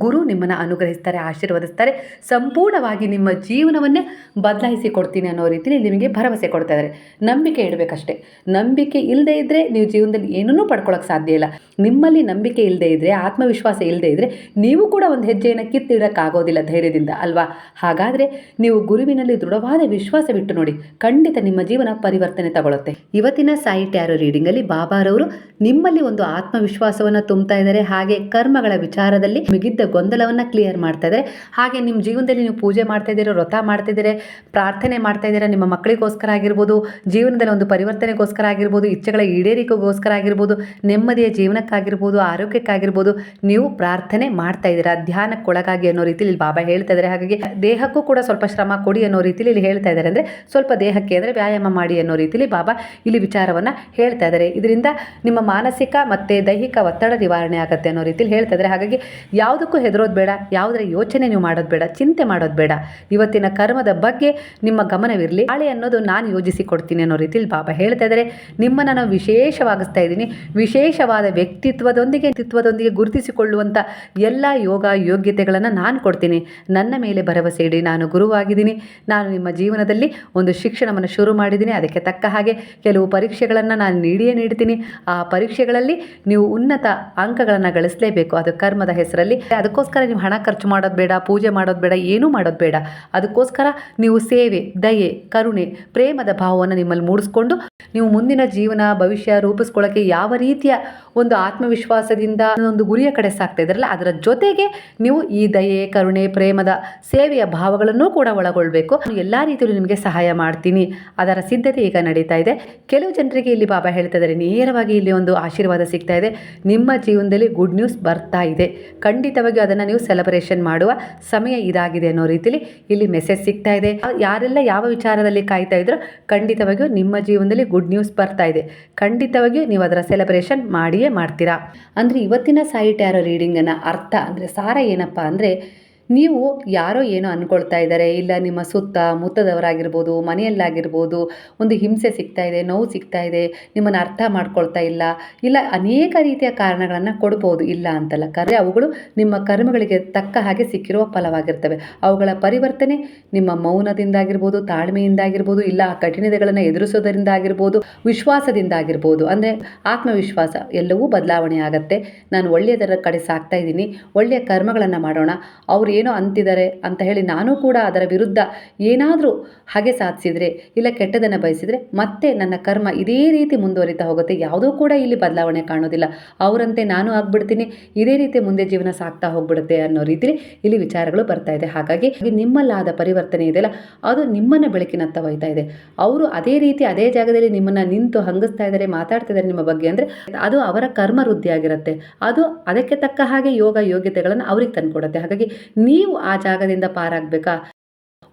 ಗುರು ನಿಮ್ಮನ್ನು ಅನುಗ್ರಹಿಸ್ತಾರೆ, ಆಶೀರ್ವದಿಸ್ತಾರೆ, ಸಂಪೂರ್ಣವಾಗಿ ನಿಮ್ಮ ಜೀವನವನ್ನೇ ಬದಲಾಯಿಸಿ ಕೊಡ್ತೀನಿ ಅನ್ನೋ ರೀತಿಯಲ್ಲಿ ನಿಮಗೆ ಭರವಸೆ ಕೊಡ್ತಾ ಇದ್ದಾರೆ. ನಂಬಿಕೆ ಇಡಬೇಕಷ್ಟೇ. ನಂಬಿಕೆ ಇಲ್ಲದೆ ಇದ್ದರೆ ನೀವು ಜೀವನದಲ್ಲಿ ಏನನ್ನೂ ಪಡ್ಕೊಳ್ಳೋಕೆ ಸಾಧ್ಯ ಇಲ್ಲ. ನಿಮ್ಮಲ್ಲಿ ನಂಬಿಕೆ ಇಲ್ಲದೆ ಇದ್ದರೆ ಆತ್ಮವಿಶ್ವಾಸ ಇಲ್ಲದೆ ಇದ್ದರೆ ನೀವು ಕೂಡ ಒಂದು ಹೆಜ್ಜೆಯನ್ನು ಕಿತ್ತಿಡೋಕ್ಕಾಗೋದಿಲ್ಲ ಧೈರ್ಯದಿಂದ, ಅಲ್ವಾ? ಹಾಗಾದರೆ ನೀವು ಗುರುವಿನಲ್ಲಿ ದೃಢವಾದ ವಿಶ್ವಾಸವಿಟ್ಟು ನೋಡಿ, ಖಂಡಿತ ನಿಮ್ಮ ಜೀವನ ಪರಿವರ್ತನೆ ತಗೊಳುತ್ತೆ. ಇವತ್ತಿನ ಸಾಯಿ ಟ್ಯಾರೋ ರೀಡಿಂಗಲ್ಲಿ ಬಾಬಾರವರು ನಿಮ್ಮಲ್ಲಿ ಒಂದು ಆತ್ಮವಿಶ್ವಾಸವನ್ನು ತುಂಬ್ತಾ ಇದ್ದಾರೆ. ಹಾಗೆ ಕರ್ಮಗಳ ವಿಚಾರದಲ್ಲಿ ಮಿಗಿದ್ದ ಗೊಂದಲವನ್ನು ಕ್ಲಿಯರ್ ಮಾಡ್ತಾ ಇದ್ದಾರೆ ಹಾಗೆ ನಿಮ್ಮ ಜೀವನದಲ್ಲಿ ನೀವು ಪೂಜೆ ಮಾಡ್ತಾ ಇದ್ದೀರಾ, ವ್ರತ ಮಾಡ್ತಾ ಇದ್ದೀರಾ, ಪ್ರಾರ್ಥನೆ ಮಾಡ್ತಾ ಇದ್ದೀರಾ, ನಿಮ್ಮ ಮಕ್ಕಳಿಗೋಸ್ಕರ ಆಗಿರ್ಬೋದು, ಜೀವನದಲ್ಲಿ ಒಂದು ಪರಿವರ್ತನೆಗೋಸ್ಕರ ಆಗಿರ್ಬೋದು, ಇಚ್ಛೆಗಳ ಈಡೇರಿಕೆಗೋಸ್ಕರ ಆಗಿರ್ಬೋದು, ನೆಮ್ಮದಿಯ ಜೀವನಕ್ಕಾಗಿರ್ಬೋದು, ಆರೋಗ್ಯಕ್ಕಾಗಿರ್ಬೋದು, ನೀವು ಪ್ರಾರ್ಥನೆ ಮಾಡ್ತಾ ಇದ್ದೀರಾ, ಧ್ಯಾನಕ್ಕೊಳಗಾಗಿ ಅನ್ನೋ ಇಲ್ಲಿ ಬಾಬಾ ಹೇಳ್ತಾ ಇದ್ದಾರೆ ಹಾಗಾಗಿ ದೇಹಕ್ಕೂ ಕೂಡ ಸ್ವಲ್ಪ ಶ್ರಮ ಕೊಡಿ ಅನ್ನೋ ರೀತಿಯಲ್ಲಿ ಇಲ್ಲಿ ಹೇಳ್ತಾ ಇದ್ದಾರೆ ಅಂದರೆ ಸ್ವಲ್ಪ ದೇಹಕ್ಕೆ ಅಂದರೆ ವ್ಯಾಯಾಮ ಮಾಡಿ ಅನ್ನೋ ರೀತಿಯಲ್ಲಿ ಬಾಬಾ ಇಲ್ಲಿ ವಿಚಾರವನ್ನು ಹೇಳ್ತಾ ಇದ್ದಾರೆ ಇದರಿಂದ ನಿಮ್ಮ ಮಾನಸಿಕ ಮತ್ತು ದೈಹಿಕ ಒತ್ತಡ ನಿವಾರಣೆ ಆಗುತ್ತೆ ಅನ್ನೋ ರೀತಿಯಲ್ಲಿ ಹೇಳ್ತಾ ಇದ್ದಾರೆ ಹಾಗಾಗಿ ಯಾವುದೇ ಯಾವುದಕ್ಕೂ ಹೆದರೋದು ಬೇಡ ಯಾವುದರ ಯೋಚನೆ ನೀವು ಮಾಡೋದು ಬೇಡ, ಚಿಂತೆ ಮಾಡೋದು ಬೇಡ. ಇವತ್ತಿನ ಕರ್ಮದ ಬಗ್ಗೆ ನಿಮ್ಮ ಗಮನವಿರಲಿ. ಹಾಳೆ ಅನ್ನೋದು ನಾನು ಯೋಜಿಸಿ ಕೊಡ್ತೀನಿ ಅನ್ನೋ ರೀತಿಯಲ್ಲಿ ಬಾಬಾ ಹೇಳ್ತಾ ಇದ್ದಾರೆ ನಿಮ್ಮನ್ನು ನಾನು ವಿಶೇಷವಾಗಿಸ್ತಾ ಇದ್ದೀನಿ. ವಿಶೇಷವಾದ ವ್ಯಕ್ತಿತ್ವದೊಂದಿಗೆ ವ್ಯಕ್ತಿತ್ವದೊಂದಿಗೆ ಗುರುತಿಸಿಕೊಳ್ಳುವಂಥ ಎಲ್ಲ ಯೋಗ ಯೋಗ್ಯತೆಗಳನ್ನು ನಾನು ಕೊಡ್ತೀನಿ. ನನ್ನ ಮೇಲೆ ಭರವಸೆ ಇಡಿ. ನಾನು ಗುರುವಾಗಿದ್ದೀನಿ. ನಾನು ನಿಮ್ಮ ಜೀವನದಲ್ಲಿ ಒಂದು ಶಿಕ್ಷಣವನ್ನು ಶುರು ಮಾಡಿದ್ದೀನಿ. ಅದಕ್ಕೆ ತಕ್ಕ ಹಾಗೆ ಕೆಲವು ಪರೀಕ್ಷೆಗಳನ್ನು ನಾನು ನೀಡಿಯೇ ನೀಡ್ತೀನಿ. ಆ ಪರೀಕ್ಷೆಗಳಲ್ಲಿ ನೀವು ಉನ್ನತ ಅಂಕಗಳನ್ನು ಗಳಿಸಲೇಬೇಕು. ಅದು ಕರ್ಮದ ಹೆಸರಲ್ಲಿ ಅದಕ್ಕೋಸ್ಕರ ನೀವು ಹಣ ಖರ್ಚು ಮಾಡೋದು ಬೇಡ, ಪೂಜೆ ಮಾಡೋದು ಬೇಡ, ಏನೂ ಮಾಡೋದು ಬೇಡ. ಅದಕ್ಕೋಸ್ಕರ ನೀವು ಸೇವೆ, ದಯೆ, ಕರುಣೆ, ಪ್ರೇಮದ ಭಾವವನ್ನು ನಿಮ್ಮಲ್ಲಿ ಮೂಡಿಸ್ಕೊಂಡು ನೀವು ಮುಂದಿನ ಜೀವನ, ಭವಿಷ್ಯ ರೂಪಿಸ್ಕೊಳ್ಳೋಕ್ಕೆ ಯಾವ ರೀತಿಯ ಒಂದು ಆತ್ಮವಿಶ್ವಾಸದಿಂದ ಒಂದು ಗುರಿಯ ಕಡೆ ಸಾಗ್ತಾ ಇದ್ರಲ್ಲ ಅದರ ಜೊತೆಗೆ ನೀವು ಈ ದಯೆ, ಕರುಣೆ, ಪ್ರೇಮದ ಸೇವೆಯ ಭಾವಗಳನ್ನು ಕೂಡ ಒಳಗೊಳ್ಬೇಕು. ಎಲ್ಲ ರೀತಿಯಲ್ಲೂ ನಿಮಗೆ ಸಹಾಯ ಮಾಡ್ತೀನಿ. ಅದರ ಸಿದ್ಧತೆ ಈಗ ನಡೀತಾ ಇದೆ. ಕೆಲವು ಜನರಿಗೆ ಇಲ್ಲಿ ಬಾಬಾ ಹೇಳ್ತಾ ಇದ್ದಾರೆ ನೇರವಾಗಿ ಇಲ್ಲಿ ಒಂದು ಆಶೀರ್ವಾದ ಸಿಗ್ತಾ ಇದೆ. ನಿಮ್ಮ ಜೀವನದಲ್ಲಿ ಗುಡ್ ನ್ಯೂಸ್ ಬರ್ತಾ ಇದೆ. ಖಂಡಿತವಾಗಿಯೂ ಅದನ್ನು ನೀವು ಸೆಲೆಬ್ರೇಷನ್ ಮಾಡುವ ಸಮಯ ಇದಾಗಿದೆ ಅನ್ನೋ ರೀತಿಯಲ್ಲಿ ಇಲ್ಲಿ ಮೆಸೇಜ್ ಸಿಗ್ತಾ ಇದೆ. ಯಾರೆಲ್ಲ ಯಾವ ವಿಚಾರದಲ್ಲಿ ಕಾಯ್ತಾ ಇದ್ರೋ ಖಂಡಿತವಾಗಿಯೂ ನಿಮ್ಮ ಜೀವನದಲ್ಲಿ ಗುಡ್ ನ್ಯೂಸ್ ಬರ್ತಾ ಇದೆ. ಖಂಡಿತವಾಗಿಯೂ ನೀವು ಅದರ ಸೆಲೆಬ್ರೇಷನ್ ಮಾಡಿಯೇ ಮಾಡ್ತೀರಾ. ಅಂದರೆ ಇವತ್ತಿನ ಸಾಯಿ ಟ್ಯಾರೋ ರೀಡಿಂಗನ್ನು ಅರ್ಥ ಅಂದರೆ ಸಾರ ಏನಪ್ಪ ಅಂದರೆ ನೀವು ಯಾರೋ ಏನೋ ಅಂದ್ಕೊಳ್ತಾ ಇದ್ದಾರೆ, ಇಲ್ಲ ನಿಮ್ಮ ಸುತ್ತ ಮುತ್ತದವರಾಗಿರ್ಬೋದು, ಮನೆಯಲ್ಲಾಗಿರ್ಬೋದು, ಒಂದು ಹಿಂಸೆ ಸಿಗ್ತಾ ಇದೆ, ನೋವು ಸಿಗ್ತಾ ಇದೆ, ನಿಮ್ಮನ್ನು ಅರ್ಥ ಮಾಡ್ಕೊಳ್ತಾ ಇಲ್ಲ ಇಲ್ಲ ಅನೇಕ ರೀತಿಯ ಕಾರಣಗಳನ್ನು ಕೊಡ್ಬೋದು, ಇಲ್ಲ ಅಂತಲ್ಲ. ಕರೆ ಅವುಗಳು ನಿಮ್ಮ ಕರ್ಮಗಳಿಗೆ ತಕ್ಕ ಹಾಗೆ ಸಿಕ್ಕಿರುವ ಫಲವಾಗಿರ್ತವೆ. ಅವುಗಳ ಪರಿವರ್ತನೆ ನಿಮ್ಮ ಮೌನದಿಂದಾಗಿರ್ಬೋದು, ತಾಳ್ಮೆಯಿಂದಾಗಿರ್ಬೋದು, ಇಲ್ಲ ಆ ಕಠಿಣತೆಗಳನ್ನು ಎದುರಿಸೋದರಿಂದ ಆಗಿರ್ಬೋದು ವಿಶ್ವಾಸದಿಂದ ಆಗಿರ್ಬೋದು ಅಂದರೆ ಆತ್ಮವಿಶ್ವಾಸ ಎಲ್ಲವೂ ಬದಲಾವಣೆ ಆಗುತ್ತೆ. ನಾನು ಒಳ್ಳೆಯದರ ಕಡೆ ಸಾಕ್ತಾ ಇದ್ದೀನಿ, ಒಳ್ಳೆಯ ಕರ್ಮಗಳನ್ನು ಮಾಡೋಣ. ಅವ್ರು ಏನೋ ಅಂತಿದ್ದಾರೆ ಅಂತ ಹೇಳಿ ನಾನು ಕೂಡ ಅದರ ವಿರುದ್ಧ ಏನಾದರೂ ಹಾಗೆ ಸಾಧಿಸಿದರೆ ಇಲ್ಲ ಕೆಟ್ಟದನ್ನು ಬಯಸಿದರೆ ಮತ್ತೆ ನನ್ನ ಕರ್ಮ ಇದೇ ರೀತಿ ಮುಂದುವರಿತಾ ಹೋಗುತ್ತೆ. ಯಾವುದೂ ಕೂಡ ಇಲ್ಲಿ ಬದಲಾವಣೆ ಕಾಣೋದಿಲ್ಲ. ಅವರಂತೆ ನಾನು ಆಗ್ಬಿಡ್ತೀನಿ, ಇದೇ ರೀತಿ ಮುಂದೆ ಜೀವನ ಸಾಕ್ತಾ ಹೋಗ್ಬಿಡುತ್ತೆ ಅನ್ನೋ ರೀತಿಲಿ ಇಲ್ಲಿ ವಿಚಾರಗಳು ಬರ್ತಾ ಇದೆ. ಹಾಗಾಗಿ ನಿಮ್ಮಲ್ಲಾದ ಪರಿವರ್ತನೆ ಇದೆಯಲ್ಲ ಅದು ನಿಮ್ಮನ್ನ ಬೆಳಕಿನತ್ತ ಒಯ್ತಾ ಇದೆ. ಅವರು ಅದೇ ರೀತಿ ಅದೇ ಜಾಗದಲ್ಲಿ ನಿಮ್ಮನ್ನ ನಿಂತು ಹಂಗಿಸ್ತಾ ಇದ್ದಾರೆ, ಮಾತಾಡ್ತಾ ಇದ್ದಾರೆ ನಿಮ್ಮ ಬಗ್ಗೆ ಅಂದರೆ ಅದು ಅವರ ಕರ್ಮ ವೃದ್ಧಿ ಆಗಿರುತ್ತೆ ಅದು ಅದಕ್ಕೆ ತಕ್ಕ ಹಾಗೆ ಯೋಗ ಯೋಗ್ಯತೆಗಳನ್ನು ಅವ್ರಿಗೆ ತಂದುಕೊಡುತ್ತೆ. ಹಾಗಾಗಿ ನೀವು ಆ ಜಾಗದಿಂದ ಪಾರಾಗಬೇಕಾ?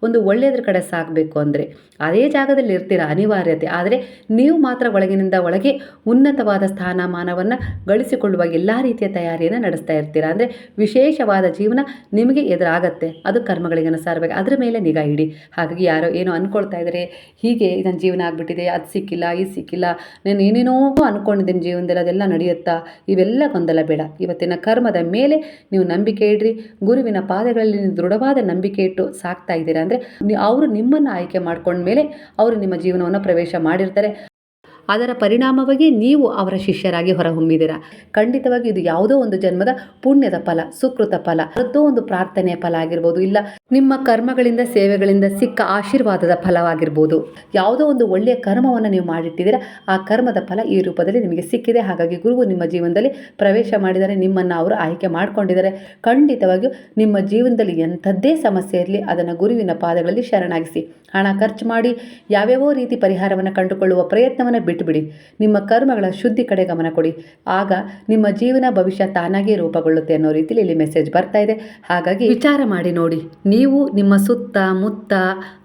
ಒಂದು ಒಳ್ಳೆಯದ್ರ ಕಡೆ ಸಾಕಬೇಕು ಅಂದರೆ. ಅದೇ ಜಾಗದಲ್ಲಿ ಇರ್ತೀರ? ಅನಿವಾರ್ಯತೆ. ಆದರೆ ನೀವು ಮಾತ್ರ ಒಳಗಿನಿಂದ ಒಳಗೆ ಉನ್ನತವಾದ ಸ್ಥಾನಮಾನವನ್ನು ಗಳಿಸಿಕೊಳ್ಳುವ ಎಲ್ಲ ರೀತಿಯ ತಯಾರಿಯನ್ನು ನಡೆಸ್ತಾ ಇರ್ತೀರ? ಅಂದರೆ ವಿಶೇಷವಾದ ಜೀವನ ನಿಮಗೆ ಎದುರಾಗತ್ತೆ. ಅದು ಕರ್ಮಗಳಿಗೆ ಅನುಸಾರವಾಗಿ ಅದರ ಮೇಲೆ ನಿಗಾ ಇಡಿ. ಹಾಗಾಗಿ ಯಾರೋ ಏನೋ ಅಂದ್ಕೊಳ್ತಾ ಇದ್ದಾರೆ ಹೀಗೆ ನನ್ನ ಜೀವನ ಆಗಿಬಿಟ್ಟಿದೆ, ಅದು ಸಿಕ್ಕಿಲ್ಲ ಇದು ಸಿಕ್ಕಿಲ್ಲ, ನಾನು ಏನೇನೋ ಅಂದ್ಕೊಂಡಿದ್ದೀನಿ ಜೀವನದಲ್ಲಿ, ಅದೆಲ್ಲ ನಡೆಯುತ್ತಾ? ಇವೆಲ್ಲ ಗೊಂದಲ ಬೇಡ. ಇವತ್ತಿನ ಕರ್ಮದ ಮೇಲೆ ನೀವು ನಂಬಿಕೆ ಇಡ್ರಿ. ಗುರುವಿನ ಪಾದಗಳಲ್ಲಿ ದೃಢವಾದ ನಂಬಿಕೆ ಇಟ್ಟು ಸಾಕ್ತಾ ಇದ್ದೀರಾ? ಅಂದರೆ ಅವರು ನಿಮ್ಮನ್ನು ಆಯ್ಕೆ ಮಾಡ್ಕೊಂಡ್ಮೇಲೆ ಅವರು ನಿಮ್ಮ ಜೀವನವನ್ನು ಪ್ರವೇಶ ಮಾಡಿರ್ತಾರೆ. ಅದರ ಪರಿಣಾಮವಾಗಿ ನೀವು ಅವರ ಶಿಷ್ಯರಾಗಿ ಹೊರಹೊಮ್ಮಿದ್ದೀರಾ ಖಂಡಿತವಾಗಿ ಇದು ಯಾವುದೋ ಒಂದು ಜನ್ಮದ ಪುಣ್ಯದ ಫಲ, ಸುಕೃತ ಫಲ ಅದೋ ಒಂದು ಪ್ರಾರ್ಥನೆಯ ಫಲ ಆಗಿರ್ಬೋದು, ಇಲ್ಲ ನಿಮ್ಮ ಕರ್ಮಗಳಿಂದ, ಸೇವೆಗಳಿಂದ ಸಿಕ್ಕ ಆಶೀರ್ವಾದದ ಫಲವಾಗಿರ್ಬೋದು. ಯಾವುದೋ ಒಂದು ಒಳ್ಳೆಯ ಕರ್ಮವನ್ನು ನೀವು ಮಾಡಿಟ್ಟಿದ್ದೀರಾ, ಆ ಕರ್ಮದ ಫಲ ಈ ರೂಪದಲ್ಲಿ ನಿಮಗೆ ಸಿಕ್ಕಿದೆ. ಹಾಗಾಗಿ ಗುರುವು ನಿಮ್ಮ ಜೀವನದಲ್ಲಿ ಪ್ರವೇಶ ಮಾಡಿದರೆ, ನಿಮ್ಮನ್ನು ಅವರು ಆಯ್ಕೆ ಮಾಡಿಕೊಂಡಿದ್ದಾರೆ. ಖಂಡಿತವಾಗಿಯೂ ನಿಮ್ಮ ಜೀವನದಲ್ಲಿ ಎಂಥದ್ದೇ ಸಮಸ್ಯೆ ಇರಲಿ, ಅದನ್ನು ಗುರುವಿನ ಪಾದಗಳಲ್ಲಿ ಶರಣಾಗಿಸಿ. ಹಣ ಖರ್ಚು ಮಾಡಿ, ಯಾವ್ಯಾವೋ ರೀತಿ ಪರಿಹಾರವನ್ನು ಕಂಡುಕೊಳ್ಳುವ ಪ್ರಯತ್ನವನ್ನು ಬಿಟ್ಟುಬಿಡಿ. ನಿಮ್ಮ ಕರ್ಮಗಳ ಶುದ್ಧಿ ಕಡೆ ಗಮನ ಕೊಡಿ. ಆಗ ನಿಮ್ಮ ಜೀವನ ಭವಿಷ್ಯ ತಾನಾಗೇ ರೂಪುಗೊಳ್ಳುತ್ತೆ ಅನ್ನೋ ರೀತಿಯಲ್ಲಿ ಇಲ್ಲಿ ಮೆಸೇಜ್ ಬರ್ತಾ ಇದೆ. ಹಾಗಾಗಿ ವಿಚಾರ ಮಾಡಿ ನೋಡಿ. ನೀವು ನಿಮ್ಮ ಸುತ್ತ, ಮುತ್ತ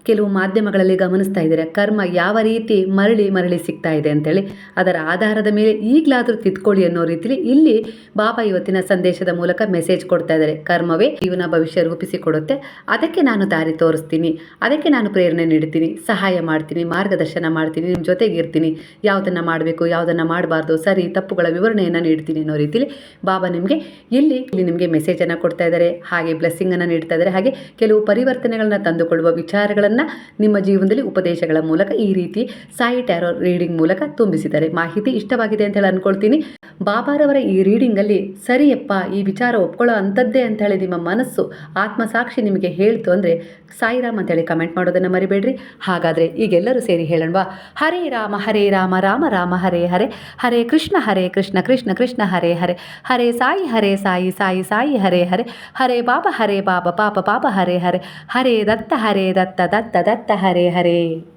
ಕೆಲವು ಮಾಧ್ಯಮಗಳಲ್ಲಿ ಗಮನಿಸ್ತಾ ಇದ್ದಾರೆ. ಕರ್ಮ ಯಾವ ರೀತಿ ಮರಳಿ ಮರಳಿ ಸಿಗ್ತಾ ಇದೆ ಅಂತೇಳಿ. ಅದರ ಆಧಾರದ ಮೇಲೆ ಈಗಲಾದರೂ ತಿದ್ಕೊಳ್ಳಿ ಅನ್ನೋ ರೀತಿಲಿ ಇಲ್ಲಿ ಬಾಬಾ ಇವತ್ತಿನ ಸಂದೇಶದ ಮೂಲಕ ಮೆಸೇಜ್ ಕೊಡ್ತಾ ಇದ್ದಾರೆ. ಕರ್ಮವೇ ಜೀವನ ಭವಿಷ್ಯ ರೂಪಿಸಿಕೊಡುತ್ತೆ. ಅದಕ್ಕೆ ನಾನು ದಾರಿ ತೋರಿಸ್ತೀನಿ. ಅದಕ್ಕೆ ನಾನು ಪ್ರೇರಣೆ ನೀಡ್ತೀನಿ. ಸಹಾಯ ಮಾಡ್ತೀನಿ. ಮಾರ್ಗದರ್ಶನ ಮಾಡ್ತೀನಿ. ನಿಮ್ಮ ಜೊತೆಗೆ ಇರ್ತೀನಿ. ಯಾವುದನ್ನು ಮಾಡಬೇಕು, ಯಾವುದನ್ನು ಮಾಡಬಾರ್ದು, ಸರಿ, ತಪ್ಪುಗಳ ವಿವರಣೆಯನ್ನು ನೀಡ್ತೀನಿ ಅನ್ನೋ ರೀತಿಲಿ ಬಾಬಾ ನಿಮಗೆ ಇಲ್ಲಿ ಇಲ್ಲಿ ನಿಮಗೆ ಮೆಸೇಜನ್ನು ಕೊಡ್ತಾ ಇದ್ದಾರೆ. ಹಾಗೆ ಬ್ಲೆಸ್ಸಿಂಗನ್ನು ನೀಡ್ತಾ ಇದ್ದಾರೆ. ಹಾಗೆ ಕೆಲವು ಪರಿವರ್ತನೆಗಳನ್ನ ತಂದುಕೊಳ್ಳುವ ವಿಚಾರಗಳನ್ನು ನಿಮ್ಮ ಜೀವನದಲ್ಲಿ ಉಪದೇಶಗಳ ಮೂಲಕ ಈ ರೀತಿ ಸಾಯಿ ಟ್ಯಾರೋ ರೀಡಿಂಗ್ ಮೂಲಕ ತುಂಬಿಸಿದ್ದಾರೆ ಮಾಹಿತಿ ಇಷ್ಟವಾಗಿದೆ ಅಂತ ಹೇಳಿ ಅನ್ಕೊಳ್ತೀನಿ. ಬಾಬಾರವರ ಈ ರೀಡಿಂಗಲ್ಲಿ, ಸರಿಯಪ್ಪ, ಈ ವಿಚಾರ ಒಪ್ಕೊಳ್ಳೋ ಅಂಥದ್ದೇ ಅಂತ ಹೇಳಿ ನಿಮ್ಮ ಮನಸ್ಸು, ಆತ್ಮಸಾಕ್ಷಿ ನಿಮಗೆ ಹೇಳ್ತು ಅಂದರೆ ಸಾಯಿರಾಮ್ ಅಂತೇಳಿ ಕಮೆಂಟ್ ಮಾಡೋದನ್ನು ಮರಿಬೇಡ್ರಿ. ಹಾಗಾದರೆ ಈಗೆಲ್ಲರೂ ಸೇರಿ ಹೇಳೋಣವಾ, ಹರೇ ರಾಮ ಹರೇ ರಾಮ ರಾಮ ರಾಮ, ಹರೇ ಹರೇ ಹರೇ ಕೃಷ್ಣ ಹರೇ ಕೃಷ್ಣ ಕೃಷ್ಣ ಕೃಷ್ಣ, ಹರೇ ಹರೇ ಹರೇ ಸಾಯಿ ಹರೇ ಸಾಯಿ ಸಾಯಿ ಸಾಯಿ, ಹರೇ ಹರೇ ಹರೇ ಬಾಬಾ ಹರೇ ಬಾಬಾ, ಪಾಪ ಪಾಪ, ಹರೇ ಹರೇ ಹರೇ ದತ್ತ ಹರೇ ದತ್ತ ದತ್ತ ಹರೇ ಹರೇ.